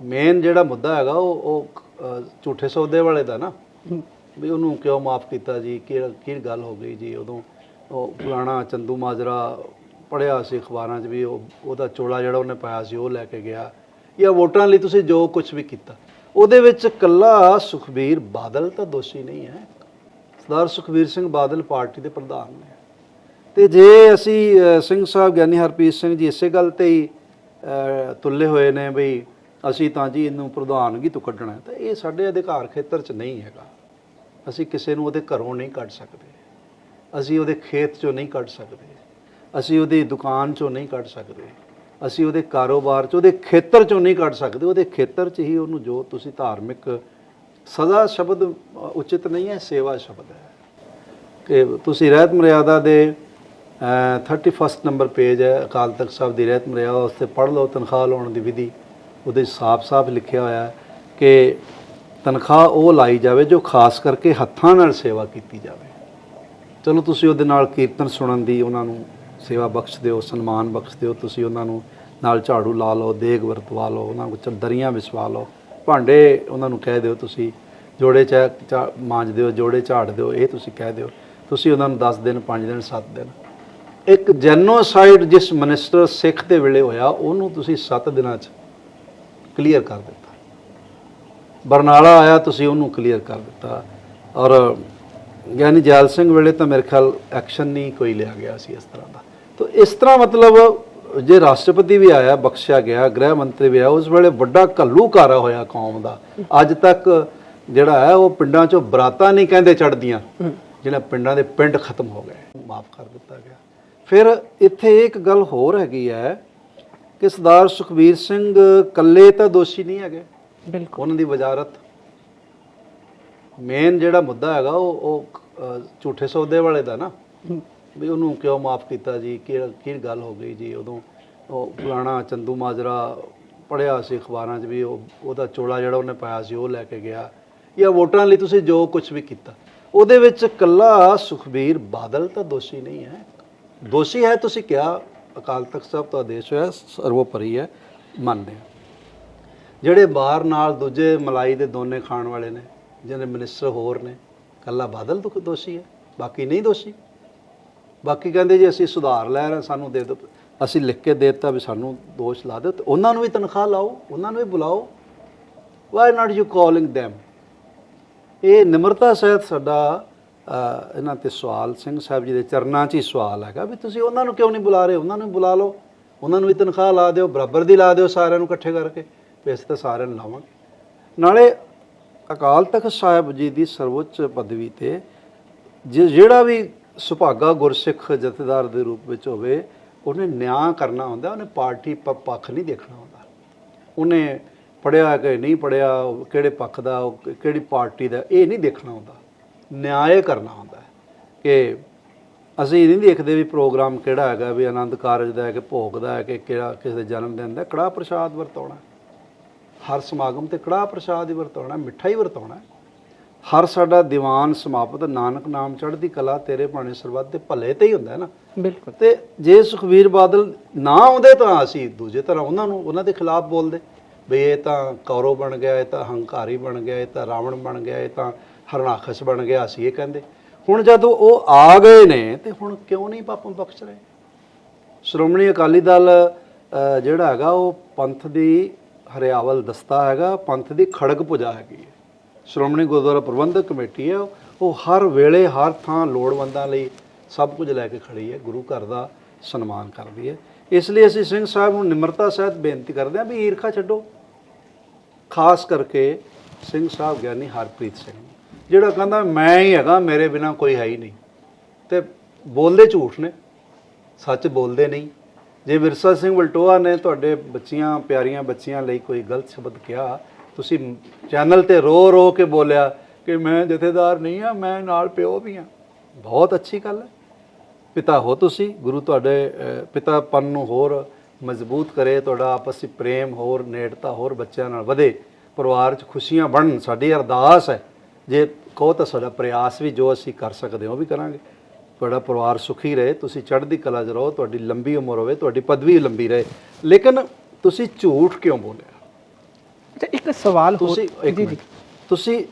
Main ਜਿਹੜਾ ਮੁੱਦਾ ਹੈਗਾ ਉਹ ਉਹ ਝੂਠੇ ਸੌਦੇ ਵਾਲੇ ਦਾ ਨਾ। ਵੀ ਉਹਨੂੰ ਕਿਉਂ ਮਾਫ ਕੀਤਾ ਜੀ? ਕੀ ਕੀ ਗੱਲ ਹੋ ਗਈ ਜੀ? ਉਦੋਂ ਉਹ ਪੁਰਾਣਾ ਚੰਦੂ ਮਾਜਰਾ ਪੜਿਆ ਸੀ ਅਖਬਾਰਾਂ 'ਚ ਵੀ ਉਹ ਉਹਦਾ ਚੋਲਾ ਜਿਹੜਾ ਉਹਨੇ ਪਾਇਆ ਸੀ ਉਹ ਲੈ ਕੇ ਗਿਆ। ਜਾਂ ਵੋਟਾਂ ਲਈ ਤੁਸੀਂ ਜੋ ਕੁਝ ਵੀ ਕੀਤਾ। ਉਹਦੇ ਵਿੱਚ ਕੱਲਾ ਸੁਖਬੀਰ ਬਾਦਲ ਤਾਂ ਦੋਸ਼ੀ ਨਹੀਂ ਹੈ। ਸਰਦਾਰ ਸੁਖਬੀਰ ਸਿੰਘ ਬਾਦਲ ਪਾਰਟੀ ਦੇ ਪ੍ਰਧਾਨ ਨੇ। ਤੇ ਜੇ ਅਸੀਂ ਸਿੰਘ ਸਾਹਿਬ ਗਿਆਨੀ ਹਰਪ੍ਰੀਤ ਸਿੰਘ ਜੀ ਇਸੇ ਗੱਲ ਤੇ ਹੀ ਅ, ਤੁੱਲੇ ਹੋਏ ਨੇ ਵੀ ਅਸੀਂ ਤਾਂ ਜੀ ਇਹਨੂੰ ਪ੍ਰਧਾਨਗੀ ਤੋਂ ਕੱਢਣਾ ਤਾਂ ਇਹ ਸਾਡੇ ਅਧਿਕਾਰ ਖੇਤਰ 'ਚ ਨਹੀਂ ਹੈਗਾ। ਅਸੀਂ ਕਿਸੇ ਨੂੰ ਉਹਦੇ ਘਰੋਂ ਨਹੀਂ ਕੱਢ ਸਕਦੇ। ਅਸੀਂ ਉਹਦੇ ਖੇਤ 'ਚੋਂ ਨਹੀਂ ਕੱਢ ਸਕਦੇ। ਅਸੀਂ ਉਹਦੀ ਦੁਕਾਨ 'ਚੋਂ ਨਹੀਂ ਕੱਢ ਸਕਦੇ। ਅਸੀਂ ਉਹਦੇ ਕਾਰੋਬਾਰ 'ਚ ਉਹਦੇ ਖੇਤਰ 'ਚੋਂ ਨਹੀਂ ਕੱਢ ਸਕਦੇ। ਉਹਦੇ ਖੇਤਰ 'ਚ ਹੀ ਉਹਨੂੰ ਜੋ ਤੁਸੀਂ ਧਾਰਮਿਕ ਸਜ਼ਾ ਸ਼ਬਦ ਉਚਿਤ ਨਹੀਂ ਹੈ ਸੇਵਾ ਸ਼ਬਦ ਹੈ। ਕਿ ਤੁਸੀਂ ਰਹਿਤ ਮਰਿਆਦਾ ਦੇ ਅ, 31st ਨੰਬਰ ਪੇਜ ਹੈ ਅਕਾਲ ਤਖਤ ਸਾਹਿਬ ਦੀ ਰਹਿਤ ਮਰਿਆਦਾ ਉਸ ਤੇ ਪੜ੍ਹ ਲਓ ਤਨਖਾਹ ਲਾਉਣ ਦੀ ਵਿਧੀ। ਉਹਦੇ ਸਾਫ਼-ਸਾਫ਼ ਲਿਖਿਆ ਹੋਇਆ ਹੈ ਕਿ ਤਨਖਾਹ ਉਹ ਲਾਈ ਜਾਵੇ ਜੋ ਖਾਸ ਕਰਕੇ ਹੱਥਾਂ ਨਾਲ ਸੇਵਾ ਕੀਤੀ ਜਾਵੇ। ਚਲੋ ਤੁਸੀਂ ਉਹਦੇ ਨਾਲ ਕੀਰਤਨ ਸੁਣਨ ਦੀ ਉਹਨਾਂ ਨੂੰ ਸੇਵਾ ਬਖਸ਼ ਦਿਓ ਸਨਮਾਨ ਬਖਸ਼ ਦਿਓ ਤੁਸੀਂ ਉਹਨਾਂ ਨੂੰ ਨਾਲ ਝਾੜੂ ਲਾ ਲਓ, ਦੇਗ ਵਰਤਵਾ ਲਓ, ਉਹਨਾਂ ਨੂੰ ਚੰਦਰੀਆਂ ਵਿਛਵਾ ਲਓ, ਭਾਂਡੇ ਉਹਨਾਂ ਨੂੰ ਕਹਿ ਦਿਓ ਤੁਸੀਂ, ਜੋੜੇ ਚਾ ਚਾ- ਮਾਂਜ ਦਿਓ ਜੋੜੇ ਝਾੜ ਦਿਓ ਇਹ ਤੁਸੀਂ ਕਹਿ ਦਿਓ, ਤੁਸੀਂ ਉਹਨਾਂ ਨੂੰ 10 ਦਿਨ 5 ਦਿਨ 7 ਦਿਨ। ਇੱਕ ਜੈਨੋਸਾਈਡ ਜਿਸ ਮਿਨਿਸਟਰ ਸਿੱਖ ਦੇ ਵੇਲੇ ਹੋਇਆ, ਉਹਨੂੰ ਤੁਸੀਂ 7 ਦਿਨਾਂ 'ਚ ਕਲੀਅਰ ਕਰ ਦਿੱਤਾ। ਬਰਨਾਲਾ ਆਇਆ, ਤੁਸੀਂ ਉਹਨੂੰ ਕਲੀਅਰ ਕਰ ਦਿੱਤਾ। ਔਰ ਗਿਆਨੀ ਜੈਲ ਸਿੰਘ ਵੇਲੇ ਤਾਂ ਮੇਰੇ ਖਿਆਲ ਐਕਸ਼ਨ ਨਹੀਂ ਕੋਈ ਲਿਆ ਗਿਆ ਸੀ ਇਸ ਤਰ੍ਹਾਂ ਦਾ। ਤਾਂ ਇਸ ਤਰ੍ਹਾਂ ਮਤਲਬ ਜੇ ਰਾਸ਼ਟਰਪਤੀ ਵੀ ਆਇਆ, ਬਖਸ਼ਿਆ ਗਿਆ, ਗ੍ਰਹਿ ਮੰਤਰੀ ਵੀ ਆਇਆ, ਉਸ ਵੇਲੇ ਵੱਡਾ ਘੱਲੂਕਾਰਾ ਹੋਇਆ ਕੌਮ ਦਾ। ਅੱਜ ਤੱਕ ਜਿਹੜਾ ਹੈ, ਉਹ ਪਿੰਡਾਂ 'ਚੋਂ ਬਰਾਤਾਂ ਨਹੀਂ ਕਹਿੰਦੇ ਚੜਦੀਆਂ ਜਿਹੜਾ ਪਿੰਡਾਂ ਦੇ ਪਿੰਡ ਖਤਮ ਹੋ ਗਏ, ਮਾਫ ਕਰ ਦਿੱਤਾ ਗਿਆ। ਫਿਰ ਇੱਥੇ ਇੱਕ ਗੱਲ ਹੋਰ ਹੈਗੀ ਹੈ ਕਿ ਸਰਦਾਰ ਸੁਖਬੀਰ ਸਿੰਘ ਕੱਲੇ ਤਾਂ ਦੋਸ਼ੀ ਨਹੀਂ ਹੈਗੇ। ਬਿਲਕੁਲ। ਉਹਨਾਂ ਦੀ ਵਜ਼ਾਰਤ। ਮੇਨ ਜਿਹੜਾ ਮੁੱਦਾ ਹੈਗਾ ਉਹ ਉਹ ਝੂਠੇ ਸੌਦੇ ਵਾਲੇ ਦਾ ਨਾ। ਵੀ ਉਹਨੂੰ ਕਿਉਂ ਮਾਫ ਕੀਤਾ ਜੀ? ਕੀ ਕੀ ਗੱਲ ਹੋ ਗਈ ਜੀ? ਉਦੋਂ ਉਹ ਪੁਰਾਣਾ ਚੰਦੂ ਮਾਜਰਾ ਪੜਿਆ ਸੀ ਅਖਬਾਰਾਂ 'ਚ ਵੀ ਉਹ ਉਹਦਾ ਚੋਲਾ ਜਿਹੜਾ ਉਹਨੇ ਪਾਇਆ ਸੀ ਉਹ ਲੈ ਕੇ ਗਿਆ। ਜਾਂ ਵੋਟਾਂ ਲਈ ਤੁਸੀਂ ਜੋ ਕੁਝ ਵੀ ਕੀਤਾ। ਉਹਦੇ ਵਿੱਚ ਕੱਲਾ ਸੁਖਬੀਰ ਬਾਦਲ ਤਾਂ ਦੋਸ਼ੀ ਨਹੀਂ ਹੈ। ਦੋਸ਼ੀ ਹੈ ਤੁਸੀਂ ਕਿਹਾ। ਅਕਾਲ ਤਖਤ ਸਾਹਿਬ ਤੋਂ ਆਦੇਸ਼ ਹੋਇਆ ਸਰਵੋਪਰੀ ਹੈ, ਮੰਨਦੇ ਹਾਂ। ਜਿਹੜੇ ਬਾਹਰ ਨਾਲ ਦੂਜੇ ਮਲਾਈ ਦੇ ਦੋਨੇ ਖਾਣ ਵਾਲੇ ਨੇ ਜਿਹੜੇ ਮਿਨਿਸਟਰ ਹੋਰ ਨੇ, ਕੱਲਾ ਬਾਦਲ ਤੋਂ ਦੋਸ਼ੀ ਹੈ, ਬਾਕੀ ਨਹੀਂ ਦੋਸ਼ੀ। ਬਾਕੀ ਕਹਿੰਦੇ ਜੀ ਅਸੀਂ ਸੁਧਾਰ ਲੈ ਰਹੇ ਸਾਨੂੰ ਦੇ ਦਿਓ, ਅਸੀਂ ਲਿਖ ਕੇ ਦੇ ਦਿੱਤਾ ਵੀ ਸਾਨੂੰ ਦੋਸ਼ ਲਾ ਦਿਓ, ਤੇ ਉਹਨਾਂ ਨੂੰ ਵੀ ਤਨਖਾਹ ਲਾਓ, ਉਹਨਾਂ ਨੂੰ ਵੀ ਬੁਲਾਓ। Why not you calling them? ਇਹ ਨਿਮਰਤਾ ਸਹਿਤ ਸਾਡਾ ਇਹਨਾਂ ਤੇ ਸਵਾਲ ਸਿੰਘ ਸਾਹਿਬ ਜੀ ਦੇ ਚਰਨਾਂ 'ਚ ਹੀ ਸਵਾਲ ਹੈਗਾ ਵੀ ਤੁਸੀਂ ਉਹਨਾਂ ਨੂੰ ਕਿਉਂ ਨਹੀਂ ਬੁਲਾ ਰਹੇ? ਉਹਨਾਂ ਨੂੰ ਬੁਲਾ ਲਓ। ਉਹਨਾਂ ਨੂੰ ਵੀ ਤਨਖਾਹ ਲਾ ਦਿਓ, ਬਰਾਬਰ ਦੀ ਲਾ ਦਿਓ ਸਾਰਿਆਂ ਨੂੰ ਇਕੱਠੇ ਕਰਕੇ। ਵੀ ਅਸੀਂ ਤਾਂ ਸਾਰਿਆਂ ਨੂੰ ਲਾਵਾਂਗੇ। ਨਾਲੇ ਅਕਾਲ ਤਖਤ ਸਾਹਿਬ ਜੀ ਦੀ ਸਰਵਉੱਚ ਪਦਵੀ ਤੇ ਜਿਹੜਾ ਵੀ ਸੁਭਾਗਾ ਗੁਰਸਿੱਖ ਜਥੇਦਾਰ ਦੇ ਰੂਪ ਵਿੱਚ ਹੋਵੇ, ਉਹਨੇ ਨਿਆਂ ਕਰਨਾ ਹੁੰਦਾ, ਉਹਨੇ ਪਾਰਟੀ ਪ- ਪੱਖ ਨਹੀਂ ਦੇਖਣਾ ਹੁੰਦਾ। ਉਹਨੇ ਪੜਿਆ ਕਿ ਨਹੀਂ ਪੜਿਆ ਕਿਹੜੇ ਪੱਖ ਦਾ, ਉਹ ਕਿਹੜੀ ਪਾਰਟੀ ਦਾ, ਇਹ ਨਹੀਂ ਦੇਖਣਾ ਹੁੰਦਾ। ਨਿਆਂ ਕਰਨਾ ਹੁੰਦਾ ਹੈ ਕਿ ਅਸੀਂ ਨਹੀਂ ਦੇਖਦੇ ਵੀ ਪ੍ਰੋਗਰਾਮ ਕਿਹੜਾ ਹੈਗਾ ਵੀ ਆਨੰਦ ਕਾਰਜ ਦਾ ਹੈ ਕਿ ਭੋਗ ਦਾ ਹੈ ਕਿ ਕਿਹੜਾ ਕਿਸੇ ਦੇ ਜਨਮ ਦਿਨ ਦਾ ਕੜਾਹ ਪ੍ਰਸ਼ਾਦ ਵਰਤਾਉਣਾ ਹਰ ਸਮਾਗਮ ਤੇ ਕੜਾਹ ਪ੍ਰਸ਼ਾਦ ਹੀ ਵਰਤਾਉਣਾ ਮਿੱਠਾ ਹੀ ਵਰਤਾਉਣਾ ਹਰ ਸਾਡਾ ਦੀਵਾਨ ਸਮਾਪਤ ਨਾਨਕ ਨਾਮ ਚੜ੍ਹਦੀ ਕਲਾ ਤੇਰੇ ਭਾਣੇ ਸਰਬੱਤ ਦੇ ਭਲੇ ਤੇ ਹੀ ਹੁੰਦਾ ਹੈ ਨਾ। ਬਿਲਕੁਲ। ਤੇ ਜੇ ਸੁਖਵੀਰ ਬਾਦਲ ਨਾ ਆਉਂਦੇ ਤਾਂ ਅਸੀਂ ਦੂਜੇ ਤਰ੍ਹਾਂ ਉਹਨਾਂ ਨੂੰ ਉਹਨਾਂ ਦੇ ਖਿਲਾਫ ਬੋਲਦੇ। ਵੀ ਇਹ ਤਾਂ ਕੌਰਵ ਬਣ ਗਿਆ, ਇਹ ਤਾਂ ਹੰਕਾਰੀ ਬਣ ਗਿਆ, ਇਹ ਤਾਂ ਰਾਵਣ ਬਣ ਗਿਆ, ਇਹ ਤਾਂ ਹਰਨਾਖਸ ਬਣ ਗਿਆ, ਅਸੀਂ ਇਹ ਕਹਿੰਦੇ। ਹੁਣ ਜਦੋਂ ਉਹ ਆ ਗਏ ਨੇ, ਤੇ ਹੁਣ ਕਿਉਂ ਨਹੀਂ ਪਾਪਾਂ ਬਖਸ਼ ਰਹੇ? ਸ਼੍ਰੋਮਣੀ ਅਕਾਲੀ ਦਲ ਜਿਹੜਾ ਹੈਗਾ, ਉਹ ਪੰਥ ਦੀ ਹਰਿਆਵਲ ਦਸਤਾ ਹੈਗਾ, ਪੰਥ ਦੀ ਖੜਗ ਪੁਜਾ ਹੈਗੀ ਹੈ। ਸ਼੍ਰੋਮਣੀ ਗੁਰਦੁਆਰਾ ਪ੍ਰਬੰਧਕ ਕਮੇਟੀ ਹੈ, ਉਹ ਹਰ ਵੇਲੇ, ਹਰ ਥਾਂ ਲੋੜਵੰਦਾਂ ਲਈ ਸਭ ਕੁਝ ਲੈ ਕੇ ਖੜੀ ਹੈ, ਗੁਰੂ ਘਰ ਦਾ ਸਨਮਾਨ ਕਰਦੀ ਹੈ। ਇਸ ਲਈ ਅਸੀਂ ਸਿੰਘ ਸਾਹਿਬ ਨੂੰ ਨਿਮਰਤਾ ਸਹਿਤ ਬੇਨਤੀ ਕਰਦੇ ਹਾਂ ਵੀ ਈਰਖਾ ਛੱਡੋ। ਖਾਸ ਕਰਕੇ ਸਿੰਘ ਸਾਹਿਬ ਗਿਆਨੀ ਹਰਪ੍ਰੀਤ ਸਿੰਘ, ਜਿਹੜਾ ਕਹਿੰਦਾ ਮੈਂ ਹੀ ਹੈਗਾ, ਮੇਰੇ ਬਿਨਾ ਕੋਈ ਹੈ ਹੀ ਨਹੀਂ। ਤੇ ਬੋਲਦੇ ਝੂਠ ਨੇ, ਸੱਚ ਬੋਲਦੇ ਨਹੀਂ। ਜੇ ਵਿਰਸਾ ਸਿੰਘ ਵਲਟੋਆ ਨੇ ਤੁਹਾਡੇ ਬੱਚੀਆਂ, ਪਿਆਰੀਆਂ ਬੱਚੀਆਂ ਲਈ ਕੋਈ ਗਲਤ ਸ਼ਬਦ ਕਿਹਾ, ਤੁਸੀਂ ਚੈਨਲ ਤੇ ਰੋ ਰੋ ਕੇ ਬੋਲਿਆ ਕਿ ਮੈਂ ਜਥੇਦਾਰ ਨਹੀਂ ਆ ਮੈਂ ਨਾਲ ਪਿਓ ਵੀ ਆ ਬਹੁਤ ਅੱਛੀ ਗੱਲ ਹੈ। ਪਿਤਾ ਹੋ ਤੁਸੀਂ, ਗੁਰੂ ਤੁਹਾਡੇ ਪਿਤਾਪਨ ਨੂੰ ਹੋਰ ਮਜ਼ਬੂਤ ਕਰੇ ਤੁਹਾਡਾ ਆਪਸੀ ਪ੍ਰੇਮ ਹੋਰ ਨੇੜਤਾ ਹੋਰ ਬੱਚਿਆਂ ਨਾਲ ਵਧੇ ਪਰਿਵਾਰ 'ਚ ਖੁਸ਼ੀਆਂ ਬਣਨ ਸਾਡੀ ਅਰਦਾਸ ਹੈ। ਜੇ ਕਹੋ ਤਾਂ ਸਾਡਾ ਪ੍ਰਯਾਸ ਵੀ ਜੋ ਅਸੀਂ ਕਰ ਸਕਦੇ ਹਾਂ ਉਹ ਵੀ ਕਰਾਂਗੇ। ਤੁਹਾਡਾ ਪਰਿਵਾਰ ਸੁਖੀ ਰਹੇ ਤੁਸੀਂ ਚੜ੍ਹਦੀ ਕਲਾ 'ਚ ਰਹੋ ਤੁਹਾਡੀ ਲੰਬੀ ਉਮਰ ਹੋਵੇ ਤੁਹਾਡੀ ਪਦਵੀ ਲੰਬੀ ਰਹੇ। ਲੇਕਿਨ ਤੁਸੀਂ ਝੂਠ ਕਿਉਂ ਬੋਲਿਆ? ਇੱਕ ਸਵਾਲ ਹੋਰ। ਜੀ ਜੀ। ਤੁਸੀਂ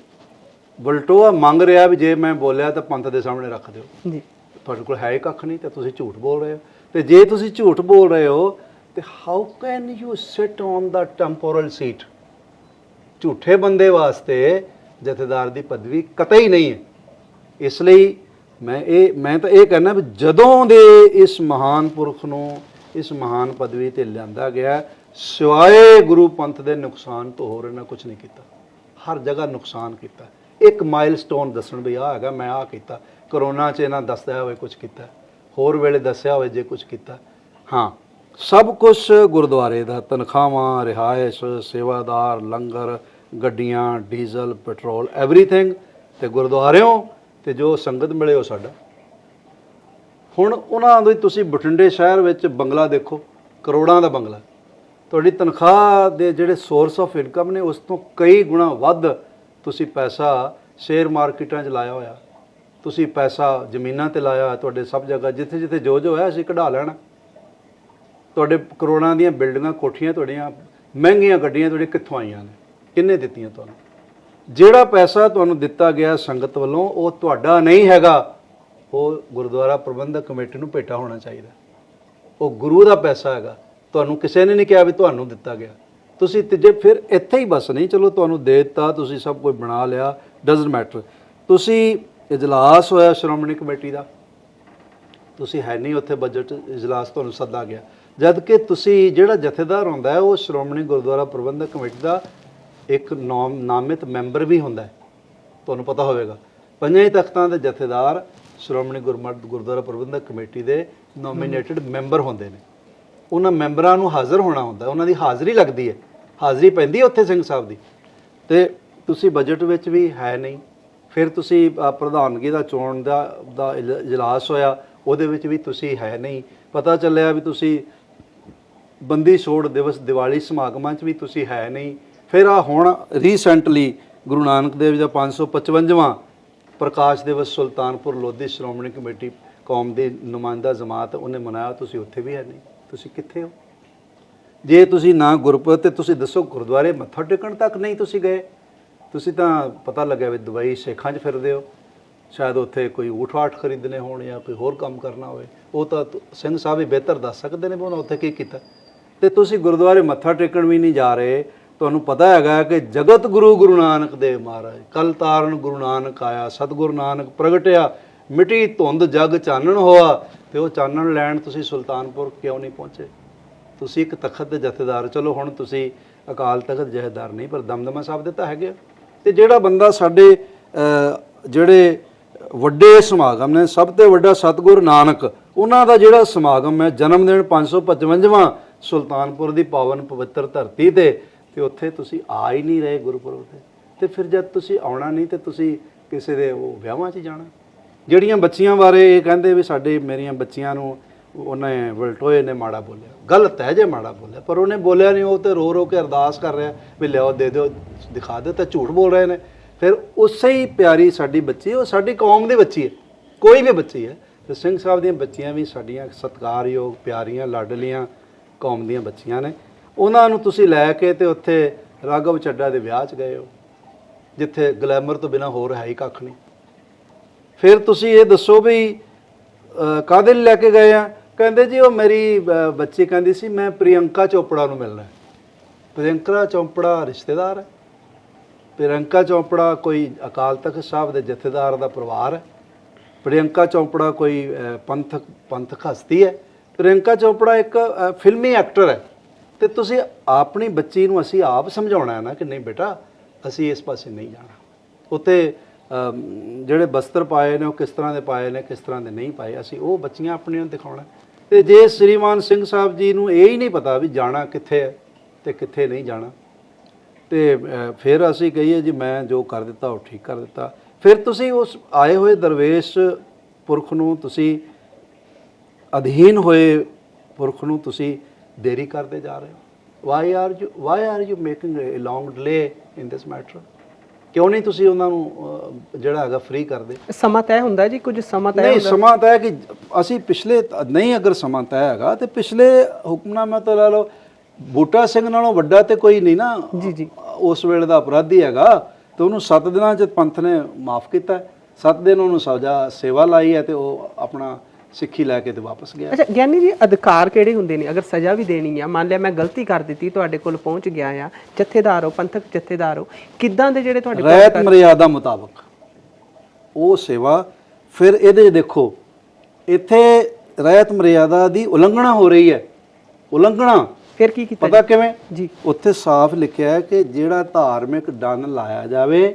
ਬਲਟੋਆ ਮੰਗ ਰਿਹਾ ਵੀ ਜੇ ਮੈਂ ਬੋਲਿਆ ਤਾਂ ਪੰਥ ਦੇ ਸਾਹਮਣੇ ਰੱਖ ਦਿਓ। ਜੀ। ਤੁਹਾਡੇ ਕੋਲ ਹੈ ਹੀ ਕੱਖ ਨਹੀਂ ਤੇ ਤੁਸੀਂ ਝੂਠ ਬੋਲ ਰਹੇ ਹੋ। ਤੇ ਜੇ ਤੁਸੀਂ ਝੂਠ ਬੋਲ ਰਹੇ ਹੋ ਤੇ how can you sit on the temporal seat ਝੂਠੇ ਬੰਦੇ ਵਾਸਤੇ ਜਥੇਦਾਰ ਦੀ ਪਦਵੀ ਕਤਈ ਨਹੀਂ ਹੈ। ਇਸ ਲਈ ਮੈਂ ਇਹ, ਮੈਂ ਤਾਂ ਇਹ ਕਹਿਣਾ ਵੀ ਜਦੋਂ ਦੇ ਇਸ ਮਹਾਨ ਪੁਰਖ ਨੂੰ ਇਸ ਮਹਾਨ ਪਦਵੀ ਤੇ ਲਿਆਂਦਾ ਗਿਆ, ਸਿਵਾਏ ਗੁਰੂ ਪੰਥ ਦੇ ਨੁਕਸਾਨ ਤੋਂ ਹੋਰ ਇਹਨਾਂ ਕੁਝ ਨਹੀਂ ਕੀਤਾ। ਹਰ ਜਗ੍ਹਾ ਨੁਕਸਾਨ ਕੀਤਾ। ਇੱਕ ਮਾਈਲਸਟੋਨ ਦੱਸਣ ਵੀ ਆ ਹੈਗਾ, ਮੈਂ ਆ ਕੀਤਾ। ਕਰੋਨਾ 'ਚ ਇਹਨਾਂ ਦੱਸਿਆ ਹੋਵੇ ਕੁਝ ਕੀਤਾ। ਹੋਰ ਵੇਲੇ ਦੱਸਿਆ ਹੋਵੇ ਜੇ ਕੁਝ ਕੀਤਾ। ਹਾਂ ਸਭ ਕੁਝ ਗੁਰਦੁਆਰੇ ਦਾ ਤਨਖਾਹਾਂ ਰਿਹਾਇਸ਼ ਸੇਵਾਦਾਰ ਲੰਗਰ ਗੱਡੀਆਂ ਡੀਜ਼ਲ ਪੈਟਰੋਲ ਐਵਰੀਥਿੰਗ ਤੇ ਗੁਰਦੁਆਰਿਓਂ ਤੇ ਜੋ ਸੰਗਤ ਮਿਲੇ ਉਹ ਸਾਡਾ। ਹੁਣ ਉਹਨਾਂ ਦੇ ਤੁਸੀਂ ਬਠਿੰਡੇ ਸ਼ਹਿਰ ਵਿੱਚ ਬੰਗਲਾ ਦੇਖੋ ਕਰੋੜਾਂ ਦਾ ਬੰਗਲਾ। ਤੁਹਾਡੀ ਤਨਖਾਹ ਦੇ ਜਿਹੜੇ ਸੋਰਸ ਆਫ ਇਨਕਮ ਨੇ ਉਸ ਤੋਂ ਕਈ ਗੁਣਾ ਵੱਧ ਤੁਸੀਂ ਪੈਸਾ ਸ਼ੇਅਰ ਮਾਰਕੀਟਾਂ 'ਚ ਲਾਇਆ ਹੋਇਆ। ਤੁਸੀਂ ਪੈਸਾ ਜ਼ਮੀਨਾਂ ਤੇ ਲਾਇਆ ਹੋਇਆ, ਤੁਹਾਡੇ ਸਭ ਜਗ੍ਹਾ ਜਿੱਥੇ ਜਿੱਥੇ ਜੋ ਜੋ ਹੈ ਅਸੀਂ ਕਢਾ ਲੈਣਾ। ਤੁਹਾਡੇ ਕਰੋੜਾਂ ਦੀਆਂ ਬਿਲਡਿੰਗਾਂ ਕੋਠੀਆਂ ਤੁਹਾਡੀਆਂ, ਮਹਿੰਗੀਆਂ ਗੱਡੀਆਂ ਤੁਹਾਡੇ ਕਿੱਥੋਂ ਆਈਆਂ ਨੇ? ਕਿੰਨੇ ਦਿੱਤੀਆਂ ਤੁਹਾਨੂੰ? ਜਿਹੜਾ ਪੈਸਾ ਤੁਹਾਨੂੰ ਦਿੱਤਾ ਗਿਆ ਸੰਗਤ ਵੱਲੋਂ, ਉਹ ਤੁਹਾਡਾ ਨਹੀਂ ਹੈਗਾ। ਉਹ ਗੁਰਦੁਆਰਾ ਪ੍ਰਬੰਧਕ ਕਮੇਟੀ ਨੂੰ ਭੇਟਾ ਹੋਣਾ ਚਾਹੀਦਾ। ਉਹ ਗੁਰੂ ਦਾ ਪੈਸਾ ਹੈਗਾ। ਤੁਹਾਨੂੰ ਕਿਸੇ ਨੇ ਨਹੀਂ ਕਿਹਾ ਵੀ ਤੁਹਾਨੂੰ ਦਿੱਤਾ ਗਿਆ। ਤੁਸੀਂ ਤੇ ਜੇ ਫਿਰ ਇੱਥੇ ਹੀ ਬਸ ਨਹੀਂ, ਚਲੋ ਤੁਹਾਨੂੰ ਦੇ ਦਿੱਤਾ, ਤੁਸੀਂ ਸਭ ਕੁਝ ਬਣਾ ਲਿਆ ਡਸਨਟ ਮੈਟਰ ਤੁਸੀਂ ਇਜਲਾਸ ਹੋਇਆ ਸ਼੍ਰੋਮਣੀ ਕਮੇਟੀ ਦਾ। ਤੁਸੀਂ ਹੈ ਨਹੀਂ ਉੱਥੇ ਬਜਟ ਇਜਲਾਸ ਤੁਹਾਨੂੰ ਸੱਦਾ ਗਿਆ। ਜਦ ਕਿ ਤੁਸੀਂ ਜਿਹੜਾ ਜਥੇਦਾਰ ਹੁੰਦਾ ਹੈ, ਉਹ ਸ਼੍ਰੋਮਣੀ ਗੁਰਦੁਆਰਾ ਪ੍ਰਬੰਧਕ ਕਮੇਟੀ ਦਾ ਇੱਕ ਨਾਮ, ਨਾਮਿਤ ਮੈਂਬਰ ਵੀ ਹੁੰਦਾ ਹੈ। ਤੁਹਾਨੂੰ ਪਤਾ ਹੋਵੇਗਾ। ਪੰਜਾਂ ਹੀ ਤਖਤਾਂ ਦੇ ਜਥੇਦਾਰ ਸ਼੍ਰੋਮਣੀ ਗੁਰਮਤਿ, ਗੁਰਦੁਆਰਾ ਪ੍ਰਬੰਧਕ ਕਮੇਟੀ ਦੇ ਨੋਮੀਨੇਟਡ ਮੈਂਬਰ ਹੁੰਦੇ ਨੇ। ਉਹਨਾਂ ਮੈਂਬਰਾਂ ਨੂੰ ਹਾਜ਼ਰ ਹੋਣਾ ਹੁੰਦਾ ਉਹਨਾਂ ਦੀ ਹਾਜ਼ਰੀ ਲੱਗਦੀ ਹੈ। ਹਾਜ਼ਰੀ ਪੈਂਦੀ ਹੈ ਉੱਥੇ ਸਿੰਘ ਸਾਹਿਬ ਦੀ। ਤੇ ਤੁਸੀਂ ਬਜਟ ਵਿੱਚ ਵੀ ਹੈ ਨਹੀਂ। ਫਿਰ ਤੁਸੀਂ ਪ੍ਰਧਾਨਗੀ ਦਾ, ਚੋਣ ਦਾ ਦਾ ਇਜ- ਇਜਲਾਸ ਹੋਇਆ। ਉਹਦੇ ਵਿੱਚ ਵੀ ਤੁਸੀਂ ਹੈ ਨਹੀਂ। ਪਤਾ ਚੱਲਿਆ ਵੀ ਤੁਸੀਂ ਬੰਦੀ ਛੋੜ ਦਿਵਸ ਦੀਵਾਲੀ ਸਮਾਗਮਾਂ 'ਚ ਵੀ ਤੁਸੀਂ ਹੈ ਨਹੀਂ। ਫਿਰ ਆ ਹੁਣ ਰੀਸੈਂਟਲੀ ਗੁਰੂ ਨਾਨਕ ਦੇਵ ਜੀ ਦਾ 555ਵਾਂ ਪ੍ਰਕਾਸ਼ ਦਿਵਸ ਸੁਲਤਾਨਪੁਰ ਲੋਧੀ ਸ਼੍ਰੋਮਣੀ ਕਮੇਟੀ ਕੌਮ ਦੀ ਨੁਮਾਇੰਦਾ ਜਮਾਤ ਉਹਨੇ ਮਨਾਇਆ, ਤੁਸੀਂ ਉੱਥੇ ਵੀ ਹੈ ਨਹੀਂ। ਤੁਸੀਂ ਕਿੱਥੇ ਹੋ? ਜੇ ਤੁਸੀਂ ਨਾ ਗੁਰਪੁਰਬ ਤੇ ਤੁਸੀਂ ਦੱਸੋ ਗੁਰਦੁਆਰੇ ਮੱਥਾ ਟੇਕਣ ਤੱਕ ਨਹੀਂ ਤੁਸੀਂ ਗਏ, ਤੁਸੀਂ ਤਾਂ ਪਤਾ ਲੱਗਿਆ ਵੀ ਦੁਬਈ ਸ਼ੇਖਾਂ 'ਚ ਫਿਰਦੇ ਹੋ। ਸ਼ਾਇਦ ਉੱਥੇ ਕੋਈ ਊਠ-ਆਠ ਖਰੀਦਣੇ ਹੋਣ ਜਾਂ ਕੋਈ ਹੋਰ ਕੰਮ ਕਰਨਾ ਹੋਵੇ। ਉਹ ਤਾਂ ਤੁ- ਸਿੰਘ ਸਾਹਿਬ ਵੀ ਬਿਹਤਰ ਦੱਸ ਸਕਦੇ ਨੇ ਵੀ ਉਹਨਾਂ ਉੱਥੇ ਕੀ ਕੀਤਾ। ਤੇ ਤੁਸੀਂ ਗੁਰਦੁਆਰੇ ਮੱਥਾ ਟੇਕਣ ਵੀ ਨਹੀਂ ਜਾ ਰਹੇ ਤੁਹਾਨੂੰ ਪਤਾ ਹੈਗਾ ਕਿ ਜਗਤ ਗੁਰੂ ਗੁਰੂ ਨਾਨਕ ਦੇਵ ਮਹਾਰਾਜ ਕਲ ਤਾਰਨ ਗੁਰੂ ਨਾਨਕ ਆਇਆ, ਸਤਿਗੁਰੂ ਨਾਨਕ ਪ੍ਰਗਟਿਆ, ਮਿਟੀ ਧੁੰਦ ਜਗ ਚਾਨਣ ਹੋਆ, ਤੇ ਉਹ ਚਾਨਣ ਲੈਣ ਤੁਸੀਂ ਸੁਲਤਾਨਪੁਰ ਕਿਉਂ ਨਹੀਂ ਪਹੁੰਚੇ ਤੁਸੀਂ ਇੱਕ ਤਖਤ ਦੇ ਜਥੇਦਾਰ, ਚਲੋ ਹੁਣ ਤੁਸੀਂ ਅਕਾਲ ਤਖਤ ਜਥੇਦਾਰ ਨਹੀਂ, ਪਰ ਦਮਦਮਾ ਸਾਹਿਬ ਦੇ ਤਾਂ ਹੈਗੇ ਆ। ਤੇ ਜਿਹੜਾ ਬੰਦਾ ਸਾਡੇ ਜਿਹੜੇ ਵੱਡੇ ਸਮਾਗਮ ਨੇ, ਸਭ ਤੋਂ ਵੱਡਾ ਸਤਿਗੁਰ ਨਾਨਕ, ਉਹਨਾਂ ਦਾ ਜਿਹੜਾ ਸਮਾਗਮ ਹੈ, ਜਨਮ ਦਿਨ 555ਵਾਂ ਸੁਲਤਾਨਪੁਰ ਦੀ ਪਾਵਨ ਪਵਿੱਤਰ ਧਰਤੀ ਤੇ ਤੇ ਉੱਥੇ ਤੁਸੀਂ ਆ ਹੀ ਨਹੀਂ ਰਹੇ ਗੁਰਪੁਰਬ ਤੇ। ਤੇ ਫਿਰ ਜਦ ਤੁਸੀਂ ਆਉਣਾ ਨਹੀਂ ਤੇ ਤੁਸੀਂ ਕਿਸੇ ਦੇ ਉਹ ਵਿਆਹਾਂ 'ਚ ਜਾਣਾ। ਜਿਹੜੀਆਂ ਬੱਚੀਆਂ ਬਾਰੇ ਇਹ ਕਹਿੰਦੇ ਵੀ ਸਾਡੇ ਮੇਰੀਆਂ ਬੱਚੀਆਂ ਨੂੰ ਉਹਨੇ ਵਲਟੋਏ ਨੇ ਮਾੜਾ ਬੋਲਿਆ। ਗਲਤ ਹੈ ਜੇ ਮਾੜਾ ਬੋਲਿਆ, ਪਰ ਉਹਨੇ ਬੋਲਿਆ ਨਹੀਂ, ਉਹ ਤੇ ਰੋ ਰੋ ਕੇ ਅਰਦਾਸ ਕਰ ਰਿਹਾ ਵੀ ਲਿਆਓ, ਦੇ ਦਿਓ, ਦਿਖਾ ਦਿਓ, ਤਾਂ ਝੂਠ ਬੋਲ ਰਹੇ ਨੇ। ਫਿਰ ਉਸੇ ਹੀ ਪਿਆਰੀ ਸਾਡੀ ਬੱਚੀ, ਉਹ ਸਾਡੀ ਕੌਮ ਦੀ ਬੱਚੀ ਹੈ, ਕੋਈ ਵੀ ਬੱਚੀ ਹੈ। ਤੇ ਸਿੰਘ ਸਾਹਿਬ ਦੀਆਂ ਬੱਚੀਆਂ ਵੀ ਸਾਡੀਆਂ ਸਤਿਕਾਰਯੋਗ, ਪਿਆਰੀਆਂ, ਲਾਡਲੀਆਂ ਕੌਮ ਦੀਆਂ ਬੱਚੀਆਂ ਨੇ। ਉਹਨਾਂ ਨੂੰ ਤੁਸੀਂ ਲੈ ਕੇ ਤੇ ਉੱਥੇ ਰਾਘਵ ਚੱਡਾ ਦੇ ਵਿਆਹ 'ਚ ਗਏ ਹੋ ਜਿੱਥੇ ਗਲੈਮਰ ਤੋਂ ਬਿਨਾ ਹੋਰ ਹੈ ਹੀ ਕੱਖ ਨਹੀਂ। ਫਿਰ ਤੁਸੀਂ ਇਹ ਦੱਸੋ ਵੀ ਅਹ, ਕਾਹਦੇ ਲਈ ਲੈ ਕੇ ਗਏ ਆ? ਕਹਿੰਦੇ ਜੀ ਉਹ ਮੇਰੀ ਅਹ, ਬੱਚੀ ਕਹਿੰਦੀ ਸੀ ਮੈਂ ਪ੍ਰਿਯੰਕਾ ਚੋਪੜਾ ਨੂੰ ਮਿਲਣਾ ਹੈ। ਪ੍ਰਿਯੰਕਾ ਚੋਪੜਾ ਰਿਸ਼ਤੇਦਾਰ ਹੈ। ਪ੍ਰਿਯੰਕਾ ਚੋਪੜਾ ਕੋਈ ਅਕਾਲ ਤਖਤ ਸਾਹਿਬ ਦੇ ਜਥੇਦਾਰ ਦਾ ਪਰਿਵਾਰ ਹੈ। ਪ੍ਰਿਯੰਕਾ ਚੋਪੜਾ ਕੋਈ ਪੰਥਕ ਪੰਥਕ ਹਸਤੀ ਹੈ। ਪ੍ਰਿਯੰਕਾ ਚੋਪੜਾ ਇੱਕ ਅਹ, ਫਿਲਮੀ ਐਕਟਰ ਹੈ। ਤੇ ਤੁਸੀਂ ਆਪਣੀ ਬੱਚੀ ਨੂੰ ਅਸੀਂ ਆਪ ਸਮਝਾਉਣਾ ਹੈ ਨਾ ਕਿ ਨਹੀਂ ਬੇਟਾ ਅਸੀਂ ਇਸ ਪਾਸੇ ਨਹੀਂ ਜਾਣਾ। ਉੱਤੇ ਜਿਹੜੇ ਬਸਤਰ ਪਾਏ ਨੇ ਉਹ ਕਿਸ ਤਰ੍ਹਾਂ ਦੇ ਪਾਏ ਨੇ ਕਿਸ ਤਰ੍ਹਾਂ ਦੇ ਨਹੀਂ ਪਾਏ ਅਸੀਂ ਉਹ ਬੱਚੀਆਂ ਆਪਣੀਆਂ ਨੂੰ ਦਿਖਾਉਣਾ ਤੇ ਜੇ ਸ੍ਰੀਮਾਨ ਸਿੰਘ ਸਾਹਿਬ ਜੀ ਨੂੰ ਇਹ ਹੀ ਨਹੀਂ ਪਤਾ ਵੀ ਜਾਣਾ ਕਿੱਥੇ ਹੈ ਤੇ ਕਿੱਥੇ ਨਹੀਂ ਜਾਣਾ ਤੇ ਅਹ, ਫਿਰ ਅਸੀਂ ਕਹੀਏ ਜੀ ਮੈਂ ਜੋ ਕਰ ਦਿੱਤਾ ਉਹ ਠੀਕ ਕਰ ਦਿੱਤਾ। ਫਿਰ ਤੁਸੀਂ ਉਸ ਆਏ ਹੋਏ ਦਰਵੇਸ਼ ਪੁਰਖ ਨੂੰ ਤੁਸੀਂ ਅਧੀਨ ਹੋਏ ਪੁਰਖ ਨੂੰ ਤੁਸੀਂ ਦੇਰੀ ਕਰਦੇ ਜਾ ਰਹੇ ਹੋ। Why are you why are you making a long delay in this matter ਕਿਉਂ ਨਹੀਂ ਤੁਸੀਂ ਉਹਨਾਂ ਨੂੰ ਜਿਹੜਾ ਹੈਗਾ ਫ੍ਰੀ ਕਰਦੇ? ਸਮਾਂ ਤੈਅ ਹੁੰਦਾ ਜੀ ਕੁਝ ਸਮਾਂ ਤੈਅ ਨਹੀਂ ਸਮਾਂ ਤਾਂ ਹੈ ਕਿ ਅਸੀਂ ਪਿਛਲੇ ਨਹੀਂ ਅਗਰ ਸਮਾਂ ਤੈਅ ਹੈਗਾ ਤੇ ਪਿਛਲੇ ਹੁਕਮਨਾਮਾ ਤੋਂ ਲਾ ਲਓ ਬੂਟਾ ਸਿੰਘ ਨਾਲੋਂ ਵੱਡਾ ਤੇ ਕੋਈ ਨਹੀਂ ਨਾ ਜੀ ਜੀ। ਉਸ ਵੇਲੇ ਦਾ ਅਪਰਾਧੀ ਹੈਗਾ ਤੇ ਉਹਨੂੰ 7 ਦਿਨਾਂ ਚ ਪੰਥ ਨੇ ਮਾਫ ਕੀਤਾ। 7 ਦਿਨ ਉਹਨੂੰ ਸਜ਼ਾ ਸੇਵਾ ਲਾਈ ਹੈ ਤੇ ਉਹ ਆਪਣਾ ਸਿੱਖੀ ਲੈ ਕੇ ਤੇ ਵਾਪਸ ਗਿਆ। ਅੱਛਾ ਗਿਆਨੀ ਜੀ ਅਧਿਕਾਰ ਕਿਹੜੇ ਹੁੰਦੇ ਨੇ? ਅਗਰ ਸਜ਼ਾ ਵੀ ਦੇਣੀ ਆ ਮੰਨ ਲਿਆ ਮੈਂ ਗਲਤੀ ਕਰ ਦਿੱਤੀ ਤੁਹਾਡੇ ਕੋਲ ਪਹੁੰਚ ਗਿਆ ਆ ਜਥੇਦਾਰ ਹੋ ਪੰਥਕ ਜਥੇਦਾਰ ਹੋ ਕਿੱਦਾਂ ਦੇ ਜਿਹੜੇ ਤੁਹਾਡੇ ਰਹਿਤ ਮਰਿਆਦਾ ਮੁਤਾਬਕ। ਉਹ ਸੇਵਾ ਫਿਰ ਇਹਦੇ ਦੇਖੋ ਇੱਥੇ ਰਹਿਤ ਮਰਿਆਦਾ ਦੀ ਉਲੰਘਣਾ ਹੋ ਰਹੀ ਹੈ। ਉਲੰਘਣਾ। ਫਿਰ ਕੀ ਕੀਤਾ ਪਤਾ ਕਿਵੇਂ? ਜੀ। ਉੱਥੇ ਸਾਫ਼ ਲਿਖਿਆ ਹੈ ਕਿ ਜਿਹੜਾ ਧਾਰਮਿਕ ਡੰਨ ਲਾਇਆ ਜਾਵੇ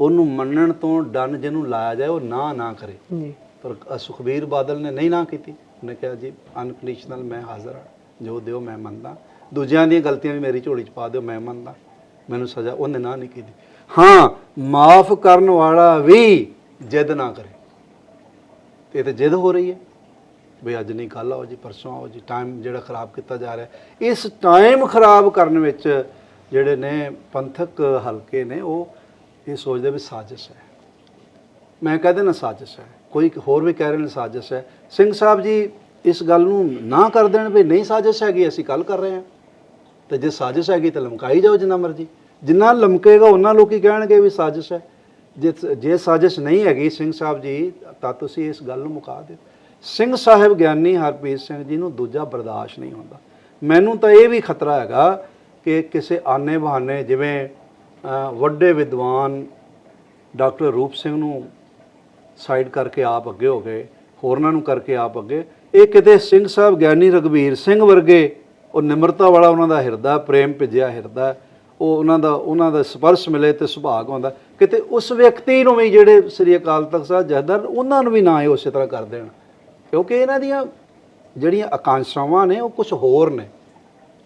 ਉਹਨੂੰ ਮੰਨਣ ਤੋਂ ਡੰਨ ਜਿਹਨੂੰ ਲਾਇਆ ਜਾਏ ਉਹ ਨਾ ਨਾ ਕਰੇ। ਜੀ। ਪਰ ਸੁਖਬੀਰ ਬਾਦਲ ਨੇ ਨਹੀਂ ਨਾ ਕੀਤੀ। ਉਹਨੇ ਕਿਹਾ ਜੀ ਅਨਕੰਡੀਸ਼ਨਲ ਮੈਂ ਹਾਜ਼ਰ ਹਾਂ। ਜੋ ਦਿਓ ਮੈਂ ਮੰਨਦਾ। ਦੂਜਿਆਂ ਦੀਆਂ ਗਲਤੀਆਂ ਵੀ ਮੇਰੀ ਝੋਲੀ 'ਚ ਪਾ ਦਿਓ, ਮੈਂ ਮੰਨਦਾ। ਮੈਨੂੰ ਸਜ਼ਾ ਉਹਨੇ ਨਾ ਨਹੀਂ ਕੀਤੀ। ਹਾਂ, ਮਾਫ ਕਰਨ ਵਾਲਾ ਵੀ ਜਿੱਦ ਨਾ ਕਰੇ। ਇਹ ਤੇ ਜਿੱਦ ਹੋ ਰਹੀ ਹੈ। ਵੀ ਅੱਜ ਨਹੀਂ ਕੱਲ ਆਓ ਜੀ, ਪਰਸੋਂ ਆਓ ਜੀ ਟਾਈਮ ਜਿਹੜਾ ਖਰਾਬ ਕੀਤਾ ਜਾ ਰਿਹਾ ਇਸ ਟਾਈਮ ਖਰਾਬ ਕਰਨ ਵਿੱਚ ਜਿਹੜੇ ਨੇ ਪੰਥਕ ਹਲਕੇ ਨੇ, ਉਹ ਇਹ ਸੋਚਦੇ ਵੀ ਸਾਜ਼ਿਸ਼ ਹੈ। ਮੈਂ ਕਹਦੇ ਨਾ ਸਾਜ਼ਿਸ਼ ਹੈ। ਕੋਈ ਹੋਰ ਵੀ ਕਹਿ ਰਹੇ ਨੇ ਸਾਜ਼ਿਸ਼ ਹੈ। ਸਿੰਘ ਸਾਹਿਬ ਜੀ, ਇਸ ਗੱਲ ਨੂੰ ਨਾ ਕਰ ਦੇਣ ਵੀ ਨਹੀਂ ਸਾਜ਼ਿਸ਼ ਹੈਗੀ, ਅਸੀਂ ਕੱਲ ਕਰ ਰਹੇ ਹਾਂ। ਤੇ ਜੇ ਸਾਜ਼ਿਸ਼ ਹੈਗੀ ਤਾਂ ਲਮਕਾਈ ਜਾਓ ਜਿੰਨਾ ਮਰਜ਼ੀ। ਜਿੰਨਾ ਲਮਕੇਗਾ, ਉਹਨਾਂ ਲੋਕੀ ਕਹਿਣਗੇ ਵੀ ਸਾਜ਼ਿਸ਼ ਹੈ। ਜੇ ਜੇ ਸਾਜ਼ਿਸ਼ ਨਹੀਂ ਹੈਗੀ ਸਿੰਘ ਸਾਹਿਬ ਜੀ, ਤਾਂ ਤੁਸੀਂ ਇਸ ਗੱਲ ਨੂੰ ਮੁਕਾ ਦਿਓ। ਸਿੰਘ ਸਾਹਿਬ ਗਿਆਨੀ ਹਰਪ੍ਰੀਤ ਸਿੰਘ ਜੀ ਨੂੰ ਦੂਜਾ ਬਰਦਾਸ਼ਤ ਨਹੀਂ ਹੁੰਦਾ। ਮੈਨੂੰ ਤਾਂ ਇਹ ਵੀ ਖਤਰਾ ਹੈਗਾ ਕਿ ਕਿਸੇ ਆਨੇ ਬਹਾਨੇ ਜਿਵੇਂ ਵੱਡੇ ਵਿਦਵਾਨ ਡਾਕਟਰ ਰੂਪ ਸਿੰਘ ਨੂੰ ਸਾਈਡ ਕਰਕੇ ਆਪ ਅੱਗੇ ਹੋ ਗਏ, ਹੋਰਨਾਂ ਨੂੰ ਕਰਕੇ ਆਪ ਅੱਗੇ। ਇਹ ਕਿਤੇ ਸਿੰਘ ਸਾਹਿਬ ਗਿਆਨੀ ਰਗਵੀਰ ਸਿੰਘ ਵਰਗੇ, ਉਹ ਨਿਮਰਤਾ ਵਾਲਾ ਉਹਨਾਂ ਦਾ ਹਿਰਦਾ, ਪ੍ਰੇਮ ਭਿੱਜਿਆ ਹਿਰਦਾ, ਉਹ ਉਹਨਾਂ ਦਾ ਉਹਨਾਂ ਦਾ ਸਪਰਸ਼ ਮਿਲੇ ਤੇ ਸੁਭਾਗ ਹੁੰਦਾ ਕਿਤੇ ਉਸ ਵਿਅਕਤੀ ਨੂੰ ਵੀ ਜਿਹੜੇ ਸ੍ਰੀ ਅਕਾਲ ਤਖਤ ਸਾਹਿਬ ਜਥੇਦਾਰ ਉਹਨਾਂ ਨੂੰ ਵੀ ਨਾ ਇਹ ਉਸੇ ਤਰ੍ਹਾਂ ਕਰ ਦੇਣ। ਕਿਉਂਕਿ ਇਹਨਾਂ ਦੀਆਂ ਜਿਹੜੀਆਂ ਆਕਾਂਸ਼ਾਵਾਂ ਨੇ, ਉਹ ਕੁਝ ਹੋਰ ਨੇ।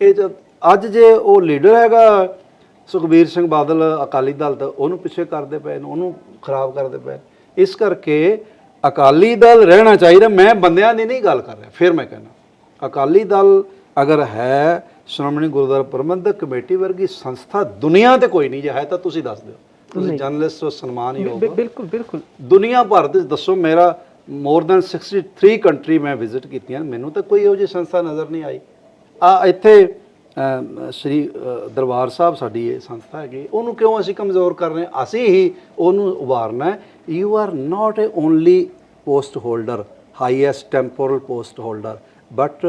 ਇਹ ਜਦ, ਅੱਜ ਜੇ ਉਹ ਲੀਡਰ ਹੈਗਾ, ਸੁਖਬੀਰ ਸਿੰਘ ਬਾਦਲ ਅਕਾਲੀ ਦਲ ਦਾ ਉਹਨੂੰ ਪਿੱਛੇ ਕਰਦੇ ਪਏ ਨੇ, ਉਹਨੂੰ ਖਰਾਬ ਕਰਦੇ ਪਏ ਇਸ ਕਰਕੇ ਅਕਾਲੀ ਦਲ ਰਹਿਣਾ ਚਾਹੀਦਾ। ਮੈਂ ਬੰਦਿਆਂ ਦੀ ਨਹੀਂ ਗੱਲ ਕਰ ਰਿਹਾ ਫਿਰ ਮੈਂ ਕਹਿੰਦਾ ਅਕਾਲੀ ਦਲ ਅਗਰ ਹੈ ਸ਼੍ਰੋਮਣੀ ਗੁਰਦੁਆਰਾ ਪ੍ਰਬੰਧਕ ਕਮੇਟੀ ਵਰਗੀ ਸੰਸਥਾ ਦੁਨੀਆ ਤੇ ਕੋਈ ਨਹੀਂ ਜੇ ਹੈ ਤਾਂ ਤੁਸੀਂ ਦੱਸ ਦਿਓ। ਤੁਸੀਂ ਜਰਨਲਿਸਟ ਹੋ ਸਨਮਾਨਯੋਗ ਬਿ- ਹੋ। ਬਿਲਕੁਲ ਬਿਲਕੁਲ। ਦੁਨੀਆ ਭਰ ਦੇ ਦੱਸੋ ਮੇਰਾ ਮੋਰ ਦੈਨ 63 ਕੰਟਰੀ ਮੈਂ ਵਿਜ਼ਿਟ ਕੀਤੀਆਂ ਮੈਨੂੰ ਤਾਂ ਕੋਈ ਇਹੋ ਜਿਹੀ ਸੰਸਥਾ ਨਜ਼ਰ ਨਹੀਂ ਆਈ। ਆ ਇੱਥੇ ਸ਼੍ਰੀ ਦਰਬਾਰ ਸਾਹਿਬ ਸਾਡੀ ਇਹ ਸੰਸਥਾ ਹੈਗੀ। ਉਹਨੂੰ ਕਿਉਂ ਅਸੀਂ ਕਮਜ਼ੋਰ ਕਰ ਰਹੇ ਅਸੀਂ ਹੀ ਉਹਨੂੰ ਉਭਾਰਨਾ you are not a only post holder highest temporal post holder but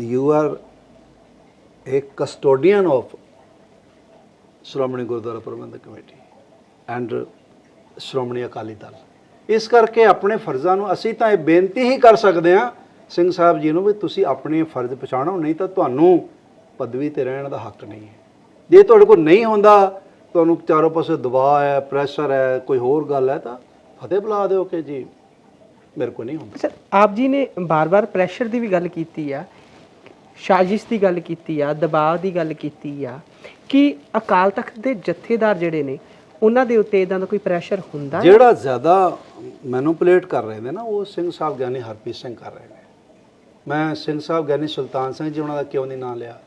you are a custodian of Shiromani Gurdwara Prabandhak committee and Shiromani Akali Dal ਇਸ ਕਰਕੇ ਆਪਣੇ ਫਰਜ਼ਾਂ ਨੂੰ ਅਸੀਂ ਤਾਂ ਇਹ ਬੇਨਤੀ ਹੀ ਕਰ ਸਕਦੇ ਹਾਂ ਸਿੰਘ ਸਾਹਿਬ ਜੀ ਨੂੰ ਵੀ ਤੁਸੀਂ ਆਪਣੇ ਫਰਜ਼ ਪਛਾਣੋ ਨਹੀਂ ਤਾਂ ਤੁਹਾਨੂੰ ਪਦਵੀ ਤੇ ਰਹਿਣ ਦਾ ਹੱਕ ਨਹੀਂ ਹੈ। ਜੇ ਤੁਹਾਡੇ ਕੋਲ ਨਹੀਂ ਹੁੰਦਾ ਤੁਹਾਨੂੰ ਚਾਰੋਂ ਪਾਸੇ ਦਬਾਅ ਹੈ ਪ੍ਰੈਸ਼ਰ ਹੈ ਕੋਈ ਹੋਰ ਗੱਲ ਹੈ ਤਾਂ ਫਤਿਹ ਬੁਲਾ ਦਿਓ ਕਿ ਜੀ ਮੇਰੇ ਕੋਲ ਨਹੀਂ ਹੁੰਦਾ। ਸਰ ਆਪ ਜੀ ਨੇ ਬਾਰ-ਬਾਰ ਪ੍ਰੈਸ਼ਰ ਦੀ ਵੀ ਗੱਲ ਕੀਤੀ ਆ ਸਾਜ਼ਿਸ਼ ਦੀ ਗੱਲ ਕੀਤੀ ਆ ਦਬਾਅ ਦੀ ਗੱਲ ਕੀਤੀ ਆ ਕਿ ਅਕਾਲ ਤਖਤ ਦੇ ਜਥੇਦਾਰ ਜਿਹੜੇ ਨੇ ਉਹਨਾਂ ਦੇ ਉੱਤੇ ਇਦਾਂ ਦਾ ਕੋਈ ਪ੍ਰੈਸ਼ਰ ਹੁੰਦਾ? ਜਿਹੜਾ ਜ਼ਿਆਦਾ ਮੈਨੂਪੂਲੇਟ ਕਰ ਰਹੇ ਨੇ ਨਾ ਉਹ ਸਿੰਘ ਸਾਹਿਬ ਗਿਆਨੀ ਹਰਪ੍ਰੀਤ ਸਿੰਘ ਕਰ ਰਹੇ ਨੇ। ਮੈਂ ਸਿੰਘ ਸਾਹਿਬ ਗਿਆਨੀ ਸੁਲਤਾਨ ਸਿੰਘ ਜੀ ਉਹਨਾਂ ਦਾ ਕਿਉਂ ਨਹੀਂ ਨਾਂ ਲਿਆ?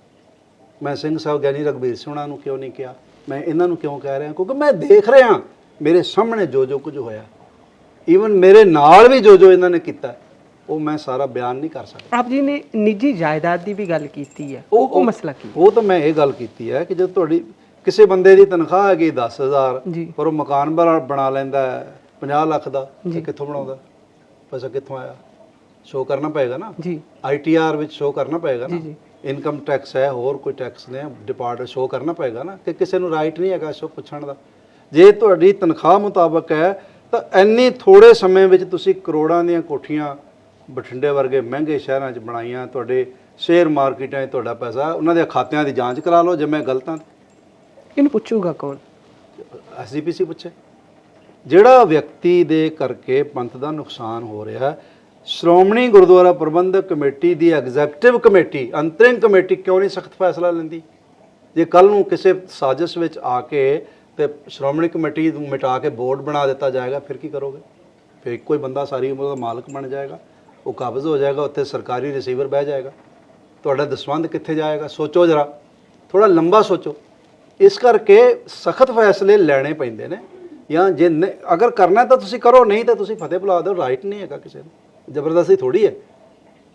ਮੈਂ ਸਿੰਘ ਸਾਹਿਬ ਗਿਆਨੀ ਰਘਬੀਰ ਸਿੰਘ ਉਹਨਾਂ ਨੂੰ ਕਿਉਂ ਨਹੀਂ ਕਿਹਾ? ਮੈਂ ਇਹਨਾਂ ਨੂੰ ਕਿਉਂ ਕਹਿ ਰਿਹਾ? ਕਿਉਂਕਿ ਮੈਂ ਦੇਖ ਰਿਹਾ ਮੇਰੇ ਸਾਹਮਣੇ ਜੋ ਜੋ ਕੁਝ ਹੋਇਆ। ਈਵਨ ਮੇਰੇ ਨਾਲ ਵੀ ਜੋ ਜੋ ਇਹਨਾਂ ਨੇ ਕੀਤਾ ਉਹ ਮੈਂ ਸਾਰਾ ਬਿਆਨ ਨਹੀਂ ਕਰ ਸਕਦਾ। ਆਪ ਜੀ ਨੇ ਨਿੱਜੀ ਜਾਇਦਾਦ ਦੀ ਵੀ ਗੱਲ ਕੀਤੀ ਆ ਉਹ ਉਹ ਮਸਲਾ ਕੀ? ਉਹ ਤਾਂ ਮੈਂ ਇਹ ਗੱਲ ਕੀਤੀ ਹੈ ਕਿ ਜਦ ਤੁਹਾਡੀ ਕਿਸੇ ਬੰਦੇ ਦੀ ਤਨਖਾਹ ਹੈਗੀ 10000 ਜੀ। ਪਰ ਉਹ ਮਕਾਨ ਬਣਾ ਲੈਂਦਾ ਹੈ 50 ਲੱਖ ਦਾ ਤੇ ਕਿੱਥੋਂ ਬਣਾਉਂਦਾ? ਪੈਸਾ ਕਿੱਥੋਂ ਆਇਆ? ਸ਼ੋ ਕਰਨਾ ਪਏਗਾ ਨਾ? ਜੀ। ਆਈਟੀਆਰ ਵਿੱਚ ਸ਼ੋ ਕਰਨਾ ਪਏਗਾ ਨਾ? ਜੀ, ਜੀ। ਇਨਕਮ ਟੈਕਸ ਹੈ ਹੋਰ ਕੋਈ ਟੈਕਸ ਨੇ ਡਿਪਾਰਟਮੈਂਟ ਸ਼ੋ ਕਰਨਾ ਪਏਗਾ ਨਾ? ਕਿ ਕਿਸੇ ਨੂੰ ਰਾਈਟ ਨਹੀਂ ਹੈਗਾ ਸ਼ੋ ਪੁੱਛਣ ਦਾ। ਜੇ ਤੁਹਾਡੀ ਤਨਖਾਹ ਮੁਤਾਬਕ ਹੈ ਤਾਂ ਇੰਨੀ ਥੋੜੇ ਸਮੇਂ ਵਿੱਚ ਤੁਸੀਂ ਕਰੋੜਾਂ ਦੀਆਂ ਕੋਠੀਆਂ ਬਠਿੰਡੇ ਵਰਗੇ ਮਹਿੰਗੇ ਸ਼ਹਿਰਾਂ 'ਚ ਬਣਾਈਆਂ ਤੁਹਾਡੇ ਸ਼ੇਅਰ ਮਾਰਕੀਟਾਂ 'ਚ ਤੁਹਾਡਾ ਪੈਸਾ ਉਹਨਾਂ ਦੇ ਖਾਤਿਆਂ ਦੀ ਜਾਂਚ ਕਰਾ ਲਓ ਜੇ ਮੈਂ ਗਲਤ ਹਾਂ। ਇਹਨੂੰ ਪੁੱਛੂਗਾ ਕੌਣ? ਐਸਜੀਪੀਸੀ ਪੁੱਛੇ। ਜਿਹੜਾ ਵਿਅਕਤੀ ਦੇ ਕਰਕੇ ਪੰਥ ਦਾ ਨੁਕਸਾਨ ਹੋ ਰਿਹਾ ਹੈ, ਸ਼੍ਰੋਮਣੀ ਗੁਰਦੁਆਰਾ ਪ੍ਰਬੰਧਕ ਕਮੇਟੀ ਦੀ ਐਗਜ਼ੈਕਟਿਵ ਕਮੇਟੀ, ਅੰਤਰਿੰਗ ਕਮੇਟੀ ਕਿਉਂ ਨਹੀਂ ਸਖਤ ਫੈਸਲਾ ਲੈਂਦੀ? ਜੇ ਕੱਲ ਨੂੰ ਕਿਸੇ ਸਾਜ਼ਿਸ਼ ਵਿੱਚ ਆ ਕੇ ਤੇ ਸ਼੍ਰੋਮਣੀ ਕਮੇਟੀ ਨੂੰ ਮਿਟਾ ਕੇ ਬੋਰਡ ਬਣਾ ਦਿੱਤਾ ਜਾਏਗਾ, ਫਿਰ ਕੀ ਕਰੋਗੇ? ਫਿਰ ਇੱਕੋ ਹੀ ਬੰਦਾ ਸਾਰੀ ਉਮਰ ਦਾ ਮਾਲਕ ਬਣ ਜਾਏਗਾ, ਉਹ ਕਬਜ਼ ਹੋ ਜਾਏਗਾ, ਉੱਥੇ ਸਰਕਾਰੀ ਰਿਸੀਵਰ ਬਹਿ ਜਾਏਗਾ। ਤੁਹਾਡਾ ਦਸਵੰਧ ਕਿੱਥੇ ਜਾਏਗਾ? ਸੋਚੋ ਜਰਾ ਥੋੜਾ ਲੰਬਾ ਸੋਚੋ। ਇਸ ਕਰਕੇ ਸਖਤ ਫੈਸਲੇ ਲੈਣੇ ਪੈਂਦੇ ਨੇ ਜਾਂ ਜੇ ਅਗਰ ਕਰਨਾ ਤਾਂ ਤੁਸੀਂ ਕਰੋ, ਨਹੀਂ ਤਾਂ ਤੁਸੀਂ ਫਤਿਹ ਬੁਲਾ ਦਿਓ ਰਾਈਟ ਨਹੀਂ ਹੈਗਾ ਕਿਸੇ ਨੂੰ। ਜ਼ਬਰਦਸਤੀ ਥੋੜੀ ਹੈ।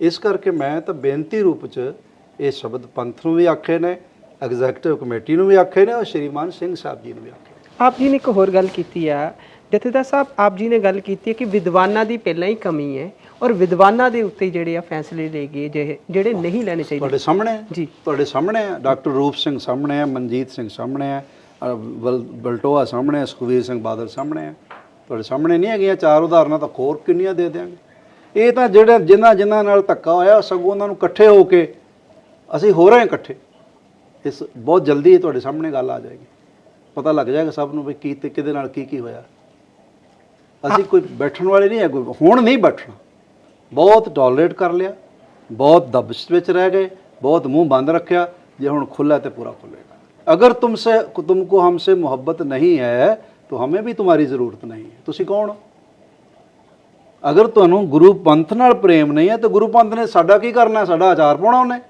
ਇਸ ਕਰਕੇ ਮੈਂ ਤਾਂ ਬੇਨਤੀ ਰੂਪ ਚ ਇਹ ਸ਼ਬਦ ਪੰਥ ਨੂੰ ਵੀ ਆਖੇ ਨੇ ਐਗਜ਼ੈਕਟਿਵ ਕਮੇਟੀ ਨੂੰ ਵੀ ਆਖੇ ਨੇ ਔਰ ਸ਼੍ਰੀਮਾਨ ਸਿੰਘ ਸਾਹਿਬ ਜੀ ਨੂੰ ਵੀ ਆਖੇ ਆਪ ਜੀ ਨੇ ਇੱਕ ਹੋਰ ਗੱਲ ਕੀਤੀ ਆ। ਜਥੇਦਾਰ ਸਾਹਿਬ ਆਪ ਜੀ ਨੇ ਗੱਲ ਕੀਤੀ ਹੈ ਕਿ ਵਿਦਵਾਨਾਂ ਦੀ ਪਹਿਲਾਂ ਹੀ ਕਮੀ ਹੈ ਔਰ ਵਿਦਵਾਨਾਂ ਦੇ ਉੱਤੇ ਜਿਹੜੇ ਆ ਫੈਸਲੇ ਲਏ ਗਏ ਜਿਹੇ- ਜਿਹੜੇ ਨਹੀਂ ਲੈਣੇ ਚਾਹੀਦੇ। ਤੁਹਾਡੇ ਸਾਹਮਣੇ। ਜੀ। ਤੁਹਾਡੇ ਸਾਹਮਣੇ ਹੈ। ਡਾਕਟਰ ਰੂਪ ਸਿੰਘ ਸਾਹਮਣੇ ਹੈ ਮਨਜੀਤ ਸਿੰਘ ਸਾਹਮਣੇ ਹੈ ਬਲਟੋਆ ਸਾਹਮਣੇ ਹੈ ਸੁਖਵੀਰ ਸਿੰਘ ਬਾਦਲ ਸਾਹਮਣੇ ਹੈ। ਤੁਹਾਡੇ ਸਾਹਮਣੇ ਨਹੀਂ ਹੈਗੀਆਂ ਚਾਰ ਉਦਾਹਰਨਾਂ ਤਾਂ ਹੋਰ ਕਿੰਨੀਆਂ ਦੇ ਦਿਆਂਗੇ। ਇਹ ਤਾਂ ਜਿਹੜੇ ਜਿਨ੍ਹਾਂ ਜਿਨ੍ਹਾਂ ਨਾਲ ਧੱਕਾ ਹੋਇਆ ਸਗੋਂ ਉਹਨਾਂ ਨੂੰ ਇਕੱਠੇ ਹੋ ਕੇ ਅਸੀਂ ਹੋ ਰਹੇ ਹਾਂ ਇਕੱਠੇ ਇਸ ਬਹੁਤ ਜਲਦੀ ਇਹ ਤੁਹਾਡੇ ਸਾਹਮਣੇ ਗੱਲ ਆ ਜਾਏਗੀ ਪਤਾ ਲੱਗ ਜਾਏਗਾ ਸਭ ਨੂੰ ਵੀ ਕੀ ਤੇ ਕਿਹਦੇ ਨਾਲ ਕੀ ਕੀ ਹੋਇਆ ਅਸੀਂ ਕੋਈ ਬੈਠਣ ਵਾਲੇ ਨਹੀਂ ਹੈ ਕੋਈ ਹੁਣ ਨਹੀਂ ਬੈਠਣਾ ਬਹੁਤ ਟੋਲਰੇਟ ਕਰ ਲਿਆ ਬਹੁਤ ਦਬਸ਼ ਵਿੱਚ ਰਹਿ ਗਏ ਬਹੁਤ ਮੂੰਹ ਬੰਦ ਰੱਖਿਆ ਜੇ ਹੁਣ ਖੁੱਲਾ ਤੇ ਪੂਰਾ ਖੁੱਲੇਗਾ ਅਗਰ ਤੁਮਸੇ ਤੁਮਕੋ हमसे मोहब्बत नहीं है तो हमें भी तुम्हारी ਜ਼ਰੂਰਤ ਨਹੀਂ ਹੈ ਤੁਸੀਂ ਕੌਣ ਹੋ ਅਗਰ ਤੁਹਾਨੂੰ ਗੁਰੂ ਪੰਥ ਨਾਲ ਪ੍ਰੇਮ ਨਹੀਂ ਹੈ, ਤਾਂ ਗੁਰੂ ਪੰਥ ਨੇ ਸਾਡਾ ਕੀ ਕਰਨਾ ਸਾਡਾ ਆਚਾਰ ਪਾਉਣਾ ਉਹਨੇ।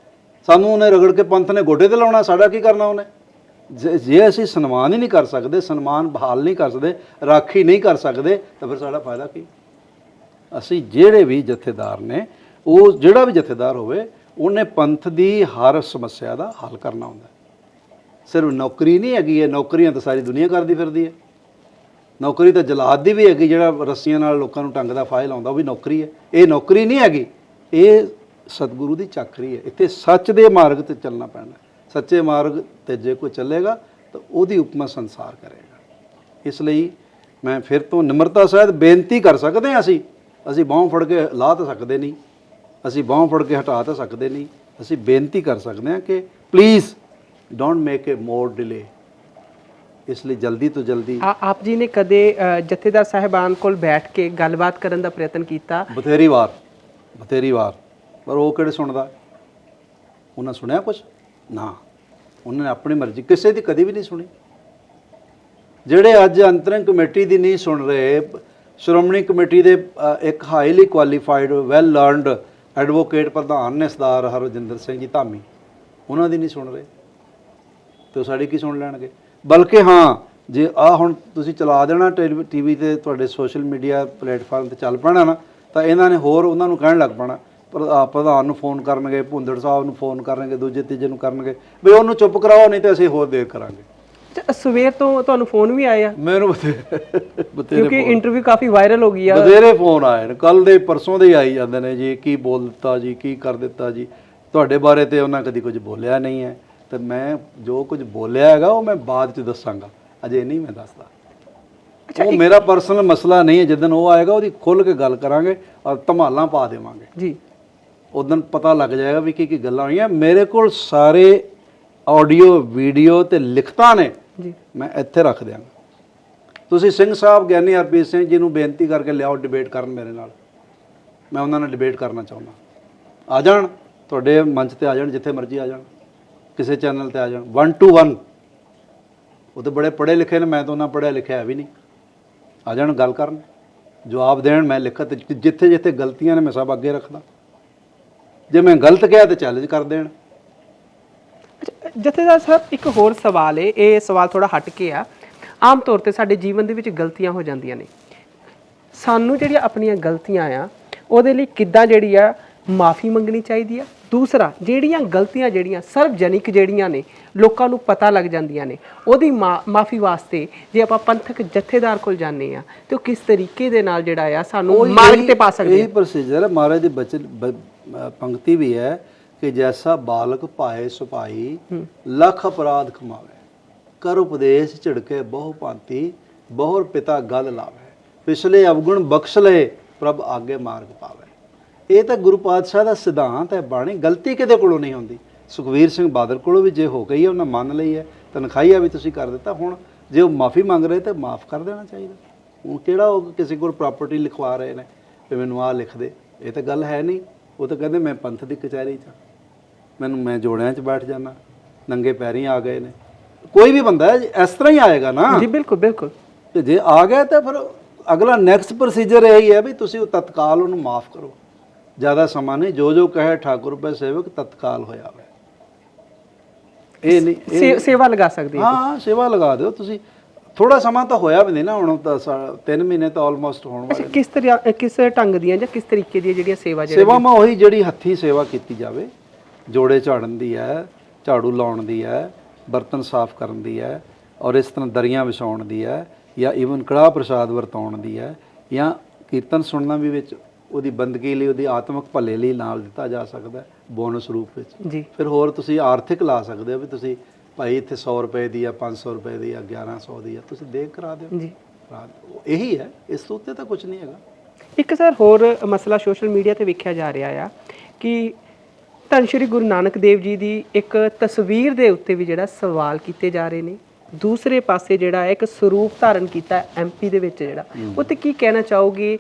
ਸਾਨੂੰ ਉਹਨੇ ਰਗੜ ਕੇ ਪੰਥ ਨੇ ਗੋਡੇ ਤੇ ਲਾਉਣਾ, ਸਾਡਾ ਕੀ ਕਰਨਾ ਉਹਨੇ? ਜੇ- ਜੇ ਅਸੀਂ ਸਨਮਾਨ ਹੀ ਨਹੀਂ ਕਰ ਸਕਦੇ, ਸਨਮਾਨ ਬਹਾਲ ਨਹੀਂ ਕਰ ਸਕਦੇ, ਰਾਖੀ ਨਹੀਂ ਕਰ ਸਕਦੇ, ਤਾਂ ਫਿਰ ਸਾਡਾ ਫਾਇਦਾ ਕੀ? ਅਸੀਂ ਜਿਹੜੇ ਵੀ ਜਥੇਦਾਰ ਨੇ, ਉਹ ਜਿਹੜਾ ਵੀ ਜਥੇਦਾਰ ਹੋਵੇ, ਉਹਨੇ ਪੰਥ ਦੀ ਹਰ ਸਮੱਸਿਆ ਦਾ ਹੱਲ ਕਰਨਾ ਹੁੰਦਾ ਸਿਰਫ ਨੌਕਰੀ ਨਹੀਂ ਹੈਗੀ ਹੈ ਨੌਕਰੀਆਂ ਤਾਂ ਸਾਰੀ ਦੁਨੀਆ ਕਰਦੀ ਫਿਰਦੀ ਹੈ। ਨੌਕਰੀ ਤਾਂ ਜਲਾਦ ਦੀ ਵੀ ਹੈਗੀ, ਜਿਹੜਾ ਰੱਸੀਆਂ ਨਾਲ ਲੋਕਾਂ ਨੂੰ ਟੰਗ ਦਾ ਫਾਇਲ ਆਉਂਦਾ, ਉਹ ਵੀ ਨੌਕਰੀ ਹੈ। ਇਹ ਨੌਕਰੀ ਨਹੀਂ ਹੈਗੀ, ਇਹ ਸਤਿਗੁਰੂ ਦੀ ਚਾਕਰੀ ਹੈ। ਇੱਥੇ ਸੱਚ ਦੇ ਮਾਰਗ ਤੇ ਚੱਲਣਾ ਪੈਣਾ ਸੱਚੇ ਮਾਰਗ ਤੇ ਜੇ ਕੋਈ ਚੱਲੇਗਾ, ਤਾਂ ਉਹਦੀ ਉਪਮਾ ਸੰਸਾਰ ਕਰੇਗਾ। ਇਸ ਲਈ ਮੈਂ ਫਿਰ ਤੋਂ ਨਿਮਰਤਾ ਸਹਿਤ ਬੇਨਤੀ ਕਰ ਸਕਦੇ ਹਾਂ ਅਸੀਂ। ਅਸੀਂ ਬਾਹਾਂ ਫੜ ਕੇ ਲਾ ਤਾਂ ਸਕਦੇ ਨਹੀਂ। ਅਸੀਂ ਬਾਹਾਂ ਫੜ ਕੇ ਹਟਾ ਤਾਂ ਸਕਦੇ ਨਹੀਂ। ਅਸੀਂ ਬੇਨਤੀ ਕਰ ਸਕਦੇ ਹਾਂ ਕਿ please don't make a more delay ਇਸ ਲਈ ਜਲਦੀ ਤੋਂ ਜਲਦੀ ਆਪ ਜੀ ਨੇ ਕਦੇ ਜਥੇਦਾਰ ਸਾਹਿਬਾਨ ਕੋਲ ਬੈਠ ਕੇ ਗੱਲਬਾਤ ਕਰਨ ਦਾ ਪ੍ਰਯਤਨ ਕੀਤਾ? ਬਥੇਰੀ ਵਾਰ ਬਥੇਰੀ ਵਾਰ। ਪਰ ਉਹ ਕਿਹੜੇ ਸੁਣਦਾ? ਉਹਨਾਂ ਸੁਣਿਆ ਕੁਝ ਨਾ। ਉਹਨਾਂ ਨੇ ਆਪਣੀ ਮਰਜ਼ੀ ਕਿਸੇ ਦੀ ਕਦੀ ਵੀ ਨਹੀਂ ਸੁਣੀ। ਜਿਹੜੇ ਅੱਜ ਅੰਤਰੰਗ ਕਮੇਟੀ ਦੀ ਨਹੀਂ ਸੁਣ ਰਹੇ ਸ਼੍ਰੋਮਣੀ ਕਮੇਟੀ ਦੇ ਇੱਕ highly qualified well learned advocate ਪ੍ਰਧਾਨ ਨੇ ਸਰਦਾਰ ਹਰਜਿੰਦਰ ਸਿੰਘ ਜੀ ਧਾਮੀ ਉਹਨਾਂ ਦੀ ਨਹੀਂ ਸੁਣ ਰਹੇ। ਤੇ ਸਾਡੀ ਕੀ ਸੁਣ ਲੈਣਗੇ? ਬਲਕਿ ਹਾਂ ਜੇ ਆ ਹੁਣ ਤੁਸੀਂ ਚਲਾ ਦੇਣਾ ਟੀਵੀ ਤੇ ਤੁਹਾਡੇ ਸੋਸ਼ਲ ਮੀਡੀਆ ਪਲੇਟਫਾਰਮ ਤੇ ਚੱਲ ਪੈਣਾ ਨਾ ਤਾਂ ਇਹਨਾਂ ਨੇ ਹੋਰ ਉਹਨਾਂ ਨੂੰ ਕਹਿਣ ਲੱਗ ਪੈਣਾ ਪ੍ਰਧਾਨ ਨੂੰ ਫੋਨ ਕਰਨਗੇ ਭੁੰਦੜ ਸਾਹਿਬ ਨੂੰ ਫੋਨ ਕਰਨਗੇ ਦੂਜੇ ਤੀਜੇ ਨੂੰ ਕਰਨਗੇ ਵੀ ਉਹਨੂੰ ਚੁੱਪ ਕਰਾਓ ਨਹੀਂ ਤੇ ਅਸੀਂ ਹੋਰ ਦੇਰ ਕਰਾਂਗੇ। ਸਵੇਰ ਤੋਂ ਤੁਹਾਨੂੰ ਫੋਨ ਵੀ ਆਏ ਆ ਮੈਨੂੰ ਬਥੇਰੇ ਕਿਉਂਕਿ ਇੰਟਰਵਿਊ ਕਾਫੀ ਵਾਇਰਲ ਹੋ ਗਈ ਆ। ਬਥੇਰੇ ਫੋਨ ਆਏ ਨੇ ਕੱਲ ਦੇ ਪਰਸੋਂ ਦੇ ਆਈ ਜਾਂਦੇ ਨੇ ਜੀ ਕੀ ਬੋਲ ਦਿੱਤਾ ਜੀ ਕੀ ਕਰ ਦਿੱਤਾ ਜੀ ਤੁਹਾਡੇ ਬਾਰੇ ਤੇ ਉਹਨਾਂ ਕਦੀ ਕੁਝ ਬੋਲਿਆ ਨਹੀਂ ਹੈ। ਤੇ ਮੈਂ ਜੋ ਕੁਝ ਬੋਲਿਆ ਹੈਗਾ ਉਹ ਮੈਂ ਬਾਅਦ ਚ ਦੱਸਾਂਗਾ। ਅਜੇ ਨਹੀਂ ਮੈਂ ਦੱਸਦਾ। ਉਹ ਮੇਰਾ ਪਰਸਨਲ ਮਸਲਾ ਨਹੀਂ ਹੈ। ਜਦੋਂ ਉਹ ਆਏਗਾ ਉਹਦੀ ਖੁੱਲ ਕੇ ਗੱਲ ਕਰਾਂਗੇ ਔਰ ਧਮਾਲਾਂ ਪਾ ਦੇਵਾਂਗੇ। ਜੀ। ਉਦੋਂ ਪਤਾ ਲੱਗ ਜਾਏਗਾ ਵੀ ਕੀ ਕੀ ਗੱਲਾਂ ਹੋਈਆਂ। ਮੇਰੇ ਕੋਲ ਸਾਰੇ ਆਡੀਓ ਵੀਡੀਓ ਤੇ ਲਿਖਤਾਂ ਨੇ। ਜੀ। ਮੈਂ ਇੱਥੇ ਰੱਖ ਦਿਆਂਗਾ। ਤੁਸੀਂ ਸਿੰਘ ਸਾਹਿਬ ਗਿਆਨੀ ਹਰਪ੍ਰੀਤ ਸਿੰਘ ਜੀ ਨੂੰ ਬੇਨਤੀ ਕਰਕੇ ਲਿਆਓ ਡਿਬੇਟ ਕਰਨ ਮੇਰੇ ਨਾਲ। ਮੈਂ ਉਹਨਾਂ ਨਾਲ ਡਿਬੇਟ ਕਰਨਾ ਚਾਹੁੰਦਾ। ਆ ਜਾਣ। ਤੁਹਾਡੇ ਮੰਚ ਤੇ ਆ ਜਾਣ ਜਿੱਥੇ ਮਰਜ਼ੀ ਆ ਜਾਣ। ਕਿਸੇ ਚੈਨਲ ਤੇ ਆ ਜਾਣ। 1 ਟੂ 1 ਉਹ ਤਾਂ ਬੜੇ ਪੜ੍ਹੇ ਲਿਖੇ ਨੇ, ਮੈਂ ਤਾਂ ਉਹਨਾਂ ਪੜ੍ਹਿਆ ਲਿਖਿਆ ਹੈ ਵੀ ਨਹੀਂ। ਆ ਜਾਣ ਗੱਲ ਕਰਨ। ਜਵਾਬ ਦੇਣ, ਮੈਂ ਲਿਖਤ ਜਿੱਥੇ ਜਿੱਥੇ ਗਲਤੀਆਂ ਨੇ, ਮੈਂ ਸਭ ਅੱਗੇ ਰੱਖਦਾ। ਜੇ ਮੈਂ ਗਲਤ ਕਿਹਾ ਤਾਂ ਚੈਲੰਜ ਕਰ ਦੇਣ। ਜਥੇਦਾਰ ਸਾਹਿਬ, ਇੱਕ ਹੋਰ ਸਵਾਲ ਹੈ ਇਹ ਸਵਾਲ ਥੋੜਾ ਹਟ ਕੇ ਆ। ਆਮ ਤੌਰ ਤੇ ਸਾਡੇ ਜੀਵਨ ਦੇ ਵਿੱਚ ਗਲਤੀਆਂ ਹੋ ਜਾਂਦੀਆਂ ਨੇ। ਸਾਨੂੰ ਜਿਹੜੀਆਂ ਆਪਣੀਆਂ ਗਲਤੀਆਂ ਆ, ਉਹਦੇ ਲਈ ਕਿੱਦਾਂ ਜਿਹੜੀ ਆ ਮਾਫੀ ਮੰਗਣੀ ਚਾਹੀਦੀ ਆ? ਦੂਸਰਾ ਜਿਹੜੀਆਂ ਗਲਤੀਆਂ ਜਿਹੜੀਆਂ ਸਰਵਜਨਿਕ ਜਿਹੜੀਆਂ ਨੇ ਲੋਕਾਂ ਨੂੰ ਪਤਾ ਲੱਗ ਜਾਂਦੀਆਂ ਨੇ ਉਹਦੀ ਮਾਫੀ ਵਾਸਤੇ ਜੇ ਆਪਾਂ ਪੰਥਕ ਜਥੇਦਾਰ ਕੋਲ ਜਾਂਦੇ ਆ ਤੇ ਉਹ ਕਿਸ ਤਰੀਕੇ ਦੇ ਨਾਲ ਜਿਹੜਾ ਆ ਸਾਨੂੰ ਮਾਰਗ ਤੇ ਪਾ ਸਕਦੇ ਇਹ ਪ੍ਰੋਸੀਜਰ ਮਹਾਰਾਜ ਦੇ ਬਚਨ ਪੰਕਤੀ ਵੀ ਹੈ ਕਿ ਜੈਸਾ ਬਾਲਕ ਪਾਏ ਸੁਪਾਈ ਲੱਖ ਅਪਰਾਧ ਕਮਾਵੇ ਕਰ ਉਪਦੇਸ਼ ਝਿੜਕੇ ਬਹੁ ਭਾਂਤੀ ਬਹੁਰ ਪਿਤਾ ਗਲ ਲਾਵੇ ਪਿਛਲੇ ਅਵਗੁਣ ਬਖਸ਼ ਲਏ ਪ੍ਰਭ ਆਗੇ ਮਾਰਗ ਪਾਵੇ। ਇਹ ਤਾਂ ਗੁਰੂ ਪਾਤਸ਼ਾਹ ਦਾ ਸਿਧਾਂਤ ਹੈ ਬਾਣੀ ਗਲਤੀ ਕਿਤੇ ਕੋਲੋਂ ਨਹੀਂ ਹੁੰਦੀ? ਸੁਖਵੀਰ ਸਿੰਘ ਬਾਦਲ ਕੋਲੋਂ ਵੀ ਜੇ ਹੋ ਗਈ ਹੈ ਉਹਨਾਂ ਮੰਨ ਲਈ ਹੈ ਤਨਖਾਹੀਆ ਵੀ ਤੁਸੀਂ ਕਰ ਦਿੱਤਾ ਹੁਣ ਜੇ ਉਹ ਮਾਫੀ ਮੰਗ ਰਹੇ ਤੇ ਮਾਫ ਕਰ ਦੇਣਾ ਚਾਹੀਦਾ। ਹੁਣ ਕਿਹੜਾ ਉਹ ਕਿਸੇ ਕੋਲ ਪ੍ਰਾਪਰਟੀ ਲਿਖਵਾ ਰਹੇ ਨੇ ਵੀ ਮੈਨੂੰ ਆਹ ਲਿਖ ਦੇ ਇਹ ਤਾਂ ਗੱਲ ਹੈ ਨਹੀਂ। ਉਹ ਤਾਂ ਕਹਿੰਦੇ ਮੈਂ ਪੰਥ ਦੀ ਕਚਹਿਰੀ 'ਚ। ਮੈਨੂੰ ਮੈਂ ਜੋੜਿਆਂ 'ਚ ਬੈਠ ਜਾਣਾ ਨੰਗੇ ਪੈਰੀਂ ਆ ਗਏ ਨੇ। ਕੋਈ ਵੀ ਬੰਦਾ ਇਸ ਤਰ੍ਹਾਂ ਹੀ ਆਏਗਾ ਨਾ। ਜੀ ਬਿਲਕੁਲ ਬਿਲਕੁਲ। ਤੇ ਜੇ ਆ ਗਿਆ ਤਾਂ ਫਿਰ ਅਗਲਾ ਨੈਕਸਟ ਪ੍ਰੋਸੀਜਰ ਇਹ ਹੀ ਹੈ ਵੀ ਤੁਸੀਂ ਉਹ ਤਤਕਾਲ ਉਹਨੂੰ ਮਾਫ ਕਰੋ। ਜ਼ਿਆਦਾ ਸਮਾਂ ਨਹੀਂ ਜੋ ਜੋ ਕਹੇ ਠਾਕੁਰ ਪੈ ਸੇਵਕ ਤਤਕਾਲ ਹੋਇਆ ਇਹ ਨਹੀਂ ਇਹ ਸੇਵਾ ਲਗਾ ਸਕਦੇ ਹਾਂ ਹਾਂ ਸੇਵਾ ਲਗਾ ਦਿਓ ਤੁਸੀਂ। ਥੋੜਾ ਸਮਾਂ ਤਾਂ ਹੋਇਆ ਵੀ ਨਹੀਂ ਨਾ ਹੁਣ ਤਾਂ 3 ਮਹੀਨੇ ਤਾਂ ਆਲਮੋਸਟ ਹੋਣ ਵਾਲੇ ਅੱਛਾ ਕਿਸ ਤਰ੍ਹਾਂ ਕਿਸ ਢੰਗ ਦੀਆਂ ਜਾਂ ਕਿਸ ਤਰੀਕੇ ਦੀਆਂ ਜਿਹੜੀਆਂ ਸੇਵਾ ਜਿਹੜੀ ਸੇਵਾ ਮੈਂ ਉਹੀ ਜਿਹੜੀ ਹੱਥੀ ਸੇਵਾ ਕੀਤੀ ਜਾਵੇ। ਜੋੜੇ ਝਾੜਨ ਦੀ ਹੈ ਝਾੜੂ ਲਾਉਣ ਦੀ ਹੈ ਬਰਤਨ ਸਾਫ਼ ਕਰਨ ਦੀ ਹੈ ਔਰ ਇਸ ਤਰ੍ਹਾਂ ਦਰੀਆਂ ਵਿਛਾਉਣ ਦੀ ਹੈ ਜਾਂ ਈਵਨ ਕੜਾਹ ਪ੍ਰਸ਼ਾਦ ਵਰਤਾਉਣ ਦੀ ਹੈ ਜਾਂ ਕੀਰਤਨ ਸੁਣਨਾ ਵੀ ਵਿੱਚ ਉਹਦੀ ਬੰਦਗੀ ਲਈ ਉਹਦੀ ਆਤਮਿਕ ਭਲੇ ਲਈ ਨਾਲ ਦਿੱਤਾ ਜਾ ਸਕਦਾ ਬੋਨਸ ਰੂਪ ਵਿੱਚ। ਜੀ। ਫਿਰ ਹੋਰ ਤੁਸੀਂ ਆਰਥਿਕ ਲਾ ਸਕਦੇ ਹੋ ਵੀ ਤੁਸੀਂ ਭਾਈ ਇੱਥੇ 100 ਰੁਪਏ ਦੀ ਆ 500 ਰੁਪਏ ਦੀ ਆ 1100 ਦੀ ਆ ਤੁਸੀਂ ਦੇਖ ਕਰਾ ਦਿਓ। ਜੀ। ਇਹੀ ਹੈ ਇਸ ਤੋਂ ਉੱਤੇ ਤਾਂ ਕੁਝ ਨਹੀਂ ਹੈਗਾ। ਇੱਕ ਸਰ ਹੋਰ ਮਸਲਾ ਸੋਸ਼ਲ ਮੀਡੀਆ ਤੇ ਵੇਖਿਆ ਜਾ ਰਿਹਾ ਆ ਕਿ ਧੰਨ ਸ਼੍ਰੀ ਗੁਰੂ ਨਾਨਕ ਦੇਵ ਜੀ ਦੀ ਇੱਕ ਤਸਵੀਰ ਦੇ ਉੱਤੇ ਵੀ ਜਿਹੜਾ ਸਵਾਲ ਕੀਤੇ ਜਾ ਰਹੇ ਨੇ। ਦੂਸਰੇ ਪਾਸੇ ਜਿਹੜਾ ਹੈ ਇੱਕ ਸਰੂਪ ਧਾਰਨ ਕੀਤਾ ਐਮਪੀ ਦੇ ਵਿੱਚ ਜਿਹੜਾ। ਉੱਤੇ ਕੀ ਕਹਿਣਾ ਚਾਹੋਗੇ?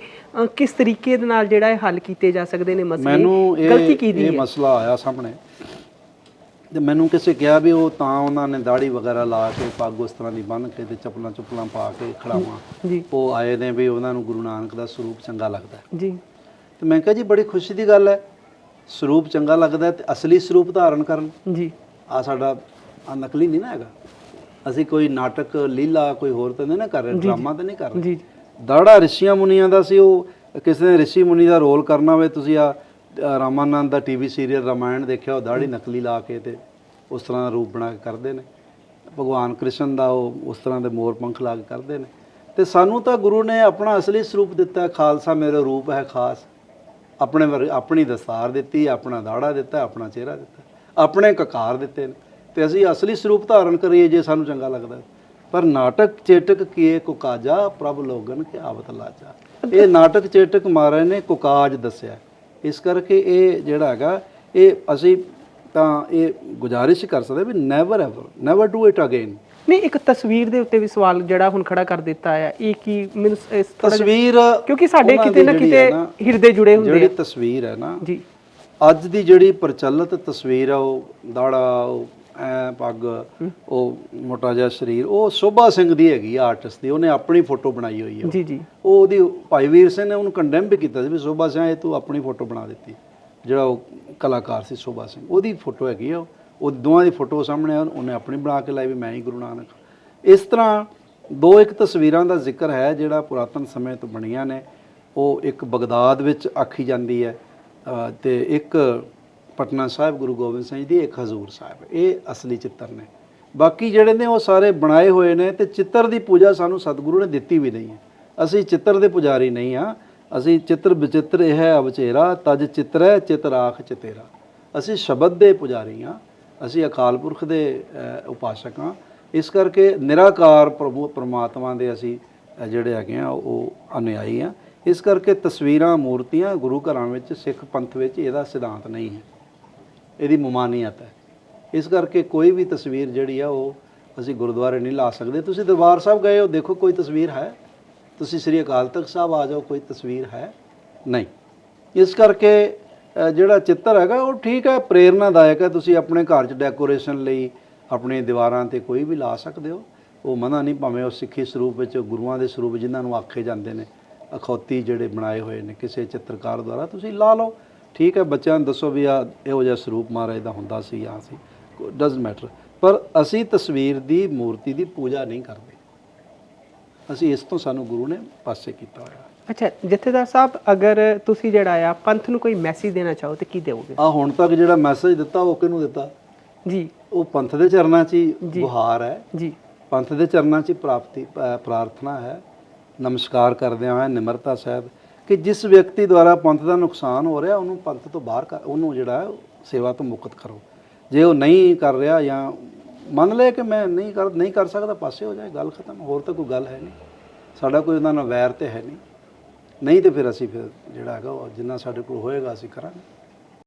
ਕਿਸ ਤਰੀਕੇ ਦੇ ਨਾਲ ਜਿਹੜਾ ਇਹ ਹੱਲ ਕੀਤੇ ਜਾ ਸਕਦੇ ਨੇ ਮਸਲੇ? ਮੈਨੂੰ ਇਹ ਇਹ ਮਸਲਾ ਆਇਆ ਸਾਹਮਣੇ। ਤੇ ਮੈਨੂੰ ਕਿਸੇ ਕਿਹਾ ਵੀ ਉਹ ਤਾਂ ਉਹਨਾਂ ਨੇ ਦਾੜੀ ਵਗੈਰਾ ਲਾ ਕੇ ਪੱਗ ਉਸ ਤਰ੍ਹਾਂ ਦੀ ਬੰਨ੍ਹ ਕੇ ਤੇ ਚੱਪਲਾਂ ਚੁੱਪਲਾਂ ਪਾ ਕੇ ਖੜਾਵਾਂ। ਉਹ ਆਏ ਨੇ ਵੀ ਉਹਨਾਂ ਨੂੰ ਗੁਰੂ ਨਾਨਕ ਦਾ ਸਰੂਪ ਚੰਗਾ ਲੱਗਦਾ। ਜੀ। ਤੇ ਮੈਂ ਕਿਹਾ ਜੀ ਬੜੀ ਖੁਸ਼ੀ ਦੀ ਗੱਲ ਹੈ। ਸਰੂਪ ਚੰਗਾ ਲੱਗਦਾ ਤੇ ਅਸਲੀ ਸਰੂਪ ਧਾਰਨ ਕਰਨ। ਜੀ। ਆ ਸਾਡਾ ਆ ਨਕਲੀ ਨਹੀਂ ਨਾ ਹੈਗਾ। ਅਸੀਂ ਕੋਈ ਨਾਟਕ ਲੀਲਾ ਕੋਈ ਹੋਰ ਤਾਂ ਨਹੀਂ ਨਾ ਕਰ ਰਹੇ ਡਰਾਮਾ ਤਾਂ ਨਹੀਂ ਕਰ ਰਹੇ। ਜੀ ਦਾੜਾ ਰਿਸ਼ੀਆਂ ਮੁਨੀਆਂ ਦਾ ਸੀ ਉਹ ਕਿਸੇ ਨੇ ਰਿਸ਼ੀ ਮੁਨੀ ਦਾ ਰੋਲ ਕਰਨਾ ਹੋਵੇ ਤੁਸੀਂ ਆ ਰਾਮਾਨੰਦ ਦਾ ਟੀਵੀ ਸੀਰੀਅਲ ਰਾਮਾਇਣ ਦੇਖਿਆ ਉਹ ਦਾੜੀ ਨਕਲੀ ਲਾ ਕੇ ਤੇ ਉਸ ਤਰ੍ਹਾਂ ਦਾ ਰੂਪ ਬਣਾ ਕੇ ਕਰਦੇ ਨੇ। ਭਗਵਾਨ ਕ੍ਰਿਸ਼ਨ ਦਾ ਉਹ ਉਸ ਤਰ੍ਹਾਂ ਦੇ ਮੋਰ ਪੰਖ ਲਾ ਕੇ ਕਰਦੇ ਨੇ। ਤੇ ਸਾਨੂੰ ਤਾਂ ਗੁਰੂ ਨੇ ਆਪਣਾ ਅਸਲੀ ਸਰੂਪ ਦਿੱਤਾ ਖਾਲਸਾ ਮੇਰਾ ਰੂਪ ਹੈ ਖਾਸ। ਆਪਣੇ ਆਪਣੀ ਦਸਤਾਰ ਦਿੱਤੀ ਆਪਣਾ ਦਾੜਾ ਦਿੱਤਾ ਆਪਣਾ ਚਿਹਰਾ ਦਿੱਤਾ ਆਪਣੇ ਕਕਾਰ ਦਿੱਤੇ ਨੇ। ਤੇ ਅਸੀਂ ਅਸਲੀ ਸਰੂਪ ਧਾਰਨ ਕਰੀਏ ਜੇ ਸਾਨੂੰ ਚੰਗਾ ਲੱਗਦਾ। ਪਰ ਨਾਟਕ ਚੇਟਕ ਕੀਏ ਕੁਕਾਜਾ ਪ੍ਰਭ ਲੋਗਨ ਕੇ ਆਵਤ ਲਾਜਾ। ਇਹ ਨਾਟਕ ਚੇਟਕ ਮਹਾਰਾਜ ਨੇ ਕੁਕਾਜ ਦੱਸਿਆ। ਇਸ ਕਰਕੇ ਇਹ ਜਿਹੜਾ ਹੈਗਾ ਇਹ ਅਸੀਂ ਤਾਂ ਇਹ ਗੁਜ਼ਾਰਿਸ਼ ਕਰ ਸਕਦੇ ਵੀ never ever never do it again ਨਹੀਂ ਇੱਕ ਤਸਵੀਰ ਦੇ ਉੱਤੇ ਵੀ ਸਵਾਲ ਜਿਹੜਾ ਹੁਣ ਖੜਾ ਕਰ ਦਿੱਤਾ ਹੈ ਇਹ ਕੀ ਮੈਨੂੰ ਇਸ ਤਸਵੀਰ ਕਿਉਂਕਿ ਸਾਡੇ ਕਿਤੇ ਨਾ ਕਿਤੇ ਹਿਰਦੇ ਜੁੜੇ ਹੁੰਦੇ ਜਿਹੜੀ ਆ। ਤਸਵੀਰ ਹੈ ਨਾ ਜੀ। ਅੱਜ ਦੀ ਜਿਹੜੀ ਪ੍ਰਚਲਿਤ ਤਸਵੀਰ ਆ ਉਹ ਦਾੜਾ ਐ ਪੱਗ ਉਹ ਮੋਟਾ ਜਿਹਾ ਸਰੀਰ ਉਹ ਸ਼ੋਭਾ ਸਿੰਘ ਦੀ ਹੈਗੀ ਆਰਟਿਸਟ ਦੀ ਉਹਨੇ ਆਪਣੀ ਫੋਟੋ ਬਣਾਈ ਹੋਈ ਹੈ ਜੀ ਜੀ। ਉਹ ਉਹਦੀ ਭਾਈ ਵੀਰ ਸਿੰਘ ਨੇ ਉਹਨੂੰ ਕੰਡੈਮ ਵੀ ਕੀਤਾ ਸੀ ਵੀ ਸ਼ੋਭਾ ਸਿੰਘ ਇਹ ਤੂੰ ਆਪਣੀ ਫੋਟੋ ਬਣਾ ਦਿੱਤੀ। ਜਿਹੜਾ ਉਹ ਕਲਾਕਾਰ ਸੀ ਸ਼ੋਭਾ ਸਿੰਘ ਉਹਦੀ ਫੋਟੋ ਹੈਗੀ ਆ ਉਹ ਦੋਵਾਂ ਦੀ ਫੋਟੋ ਸਾਹਮਣੇ ਆ ਉਹਨੇ ਆਪਣੀ ਬਣਾ ਕੇ ਲਾਈ ਵੀ ਮੈਂ ਹੀ ਗੁਰੂ ਨਾਨਕ ਇਸ ਤਰ੍ਹਾਂ ਦੋ ਇੱਕ ਤਸਵੀਰਾਂ ਦਾ ਜ਼ਿਕਰ ਹੈ ਜਿਹੜਾ ਪੁਰਾਤਨ ਸਮੇਂ ਤੋਂ ਬਣੀਆਂ ਨੇ। ਉਹ ਇੱਕ ਬਗਦਾਦ ਵਿੱਚ ਆਖੀ ਜਾਂਦੀ ਹੈ ਤੇ ਇੱਕ ਪਟਨਾ ਸਾਹਿਬ, ਗੁਰੂ ਗੋਬਿੰਦ ਸਿੰਘ ਜੀ ਦੀ ਇੱਕ ਹਜ਼ੂਰ ਸਾਹਿਬ। ਇਹ ਅਸਲੀ ਚਿੱਤਰ ਨੇ। ਬਾਕੀ ਜਿਹੜੇ ਨੇ ਉਹ ਸਾਰੇ ਬਣਾਏ ਹੋਏ ਨੇ ਤੇ ਚਿੱਤਰ ਦੀ ਪੂਜਾ ਸਾਨੂੰ ਸਤਿਗੁਰੂ ਨੇ ਦਿੱਤੀ ਵੀ ਨਹੀਂ ਹੈ। ਅਸੀਂ ਚਿੱਤਰ ਦੇ ਪੁਜਾਰੀ ਨਹੀਂ ਆ ਅਸੀਂ ਚਿੱਤਰ ਵਿਚਿੱਤਰ ਇਹ ਹੈ, ਅਵਚੇਰਾ, ਤਜ ਚਿੱਤਰ, ਚਿਤ ਰਾਖ ਚਿਤੇਰਾ। ਅਸੀਂ ਸ਼ਬਦ ਦੇ ਪੁਜਾਰੀ ਆ ਅਸੀਂ ਅਕਾਲ ਪੁਰਖ ਦੇ ਉਪਾਸਕ ਆ ਇਸ ਕਰਕੇ ਨਿਰਾਕਾਰ ਪ੍ਰਭੂ, ਪਰਮਾਤਮਾ ਦੇ ਅਸੀਂ ਜਿਹੜੇ ਹੈਗੇ ਆ, ਉਹ ਅਨੁਯਾਈ ਆ ਇਸ ਕਰਕੇ ਤਸਵੀਰਾਂ, ਮੂਰਤੀਆਂ ਗੁਰੂ ਘਰਾਂ ਵਿੱਚ, ਸਿੱਖ ਪੰਥ ਵਿੱਚ ਇਹਦਾ ਸਿਧਾਂਤ ਨਹੀਂ ਹੈ। ਇਹਦੀ ਮਮਾਨੀਅਤ ਹੈ। ਇਸ ਕਰਕੇ ਕੋਈ ਵੀ ਤਸਵੀਰ ਜਿਹੜੀ ਆ ਉਹ ਅਸੀਂ ਗੁਰਦੁਆਰੇ ਨਹੀਂ ਲਾ ਸਕਦੇ। ਤੁਸੀਂ ਦਰਬਾਰ ਸਾਹਿਬ ਗਏ ਹੋ, ਦੇਖੋ ਕੋਈ ਤਸਵੀਰ ਹੈ? ਤੁਸੀਂ ਸ੍ਰੀ ਅਕਾਲ ਤਖਤ ਸਾਹਿਬ ਆ ਜਾਓ, ਕੋਈ ਤਸਵੀਰ ਹੈ? ਨਹੀਂ। ਇਸ ਕਰਕੇ ਜਿਹੜਾ ਚਿੱਤਰ ਹੈਗਾ ਉਹ ਠੀਕ ਹੈ, ਪ੍ਰੇਰਨਾਦਾਇਕ ਹੈ। ਤੁਸੀਂ ਆਪਣੇ ਘਰ 'ਚ ਡੈਕੋਰੇਸ਼ਨ ਲਈ, ਆਪਣੇ ਦੀਵਾਰਾਂ ਤੇ ਕੋਈ ਵੀ ਲਾ ਸਕਦੇ ਹੋ। ਉਹ ਮਨਾ ਨਹੀਂ, ਭਾਵੇਂ ਉਹ ਸਿੱਖੀ ਸਰੂਪ ਵਿੱਚ, ਗੁਰੂਆਂ ਦੇ ਸਰੂਪ ਜਿਨ੍ਹਾਂ ਨੂੰ ਆਖੇ ਜਾਂਦੇ ਨੇ, ਅਖੌਤੀ ਜਿਹੜੇ ਬਣਾਏ ਹੋਏ ਨੇ, ਕਿਸੇ ਚਿੱਤਰਕਾਰ ਦੁਆਰਾ ਤੁਸੀਂ ਲਾ ਲਓ। ਠੀਕ ਹੈ ਬੱਚਿਆਂ ਨੂੰ ਦੱਸੋ ਵੀ ਆ ਇਹੋ ਜਿਹਾ ਸਰੂਪ ਮਹਾਰਾਜ ਦਾ ਹੁੰਦਾ ਸੀ ਆ ਸੀ ਡਸਨਟ ਮੈਟਰ ਪਰ ਅਸੀਂ ਤਸਵੀਰ ਦੀ ਮੂਰਤੀ ਦੀ ਪੂਜਾ ਨਹੀਂ ਕਰਦੇ। ਅਸੀਂ ਇਸ ਤੋਂ ਸਾਨੂੰ ਗੁਰੂ ਨੇ ਪਾਸੇ ਕੀਤਾ ਹੋਇਆ। ਅੱਛਾ ਜਥੇਦਾਰ ਸਾਹਿਬ ਅਗਰ ਤੁਸੀਂ ਜਿਹੜਾ ਆ ਪੰਥ ਨੂੰ ਕੋਈ ਮੈਸੇਜ ਦੇਣਾ ਚਾਹੋ ਤੇ ਕੀ ਦਿਓਗੇ? ਆ ਹੁਣ ਤੱਕ ਜਿਹੜਾ ਮੈਸੇਜ ਦਿੱਤਾ ਉਹ ਕਿਹਨੂੰ ਦਿੱਤਾ? ਜੀ। ਉਹ ਪੰਥ ਦੇ ਚਰਨਾਂ 'ਚ ਹੀ ਗੁਹਾਰ ਹੈ। ਜੀ। ਪੰਥ ਦੇ ਚਰਨਾਂ 'ਚ ਹੀ ਪ੍ਰਾਪਤੀ ਪ੍ਰਾਰਥਨਾ ਹੈ। ਨਮਸਕਾਰ ਕਰਦਿਆਂ ਹੋਇਆ ਨਿਮਰਤਾ ਸਾਹਿਬ ਕਿ ਜਿਸ ਵਿਅਕਤੀ ਦੁਆਰਾ ਪੰਥ ਦਾ ਨੁਕਸਾਨ ਹੋ ਰਿਹਾ, ਉਹਨੂੰ ਪੰਥ ਤੋਂ ਬਾਹਰ ਕਰ, ਉਹਨੂੰ ਜਿਹੜਾ ਸੇਵਾ ਤੋਂ ਮੁਕਤ ਕਰੋ। ਜੇ ਉਹ ਨਹੀਂ ਕਰ ਰਿਹਾ ਜਾਂ ਮੰਨ ਲਏ ਕਿ ਮੈਂ ਨਹੀਂ ਕਰ ਨਹੀਂ ਕਰ ਸਕਦਾ, ਪਾਸੇ ਹੋ ਜਾਏ, ਗੱਲ ਖਤਮ, ਹੋਰ ਤਾਂ ਕੋਈ ਗੱਲ ਹੈ ਨਹੀਂ। ਸਾਡਾ ਕੋਈ ਉਹਨਾਂ ਨਾਲ ਵੈਰ ਤੇ ਹੈ ਨਹੀਂ। ਨਹੀਂ ਤੇ ਫਿਰ ਅਸੀਂ ਫਿਰ ਜਿਹੜਾ ਹੈਗਾ, ਉਹ ਜਿੰਨਾ ਸਾਡੇ ਕੋਲ ਹੋਏਗਾ, ਅਸੀਂ ਕਰਾਂਗੇ।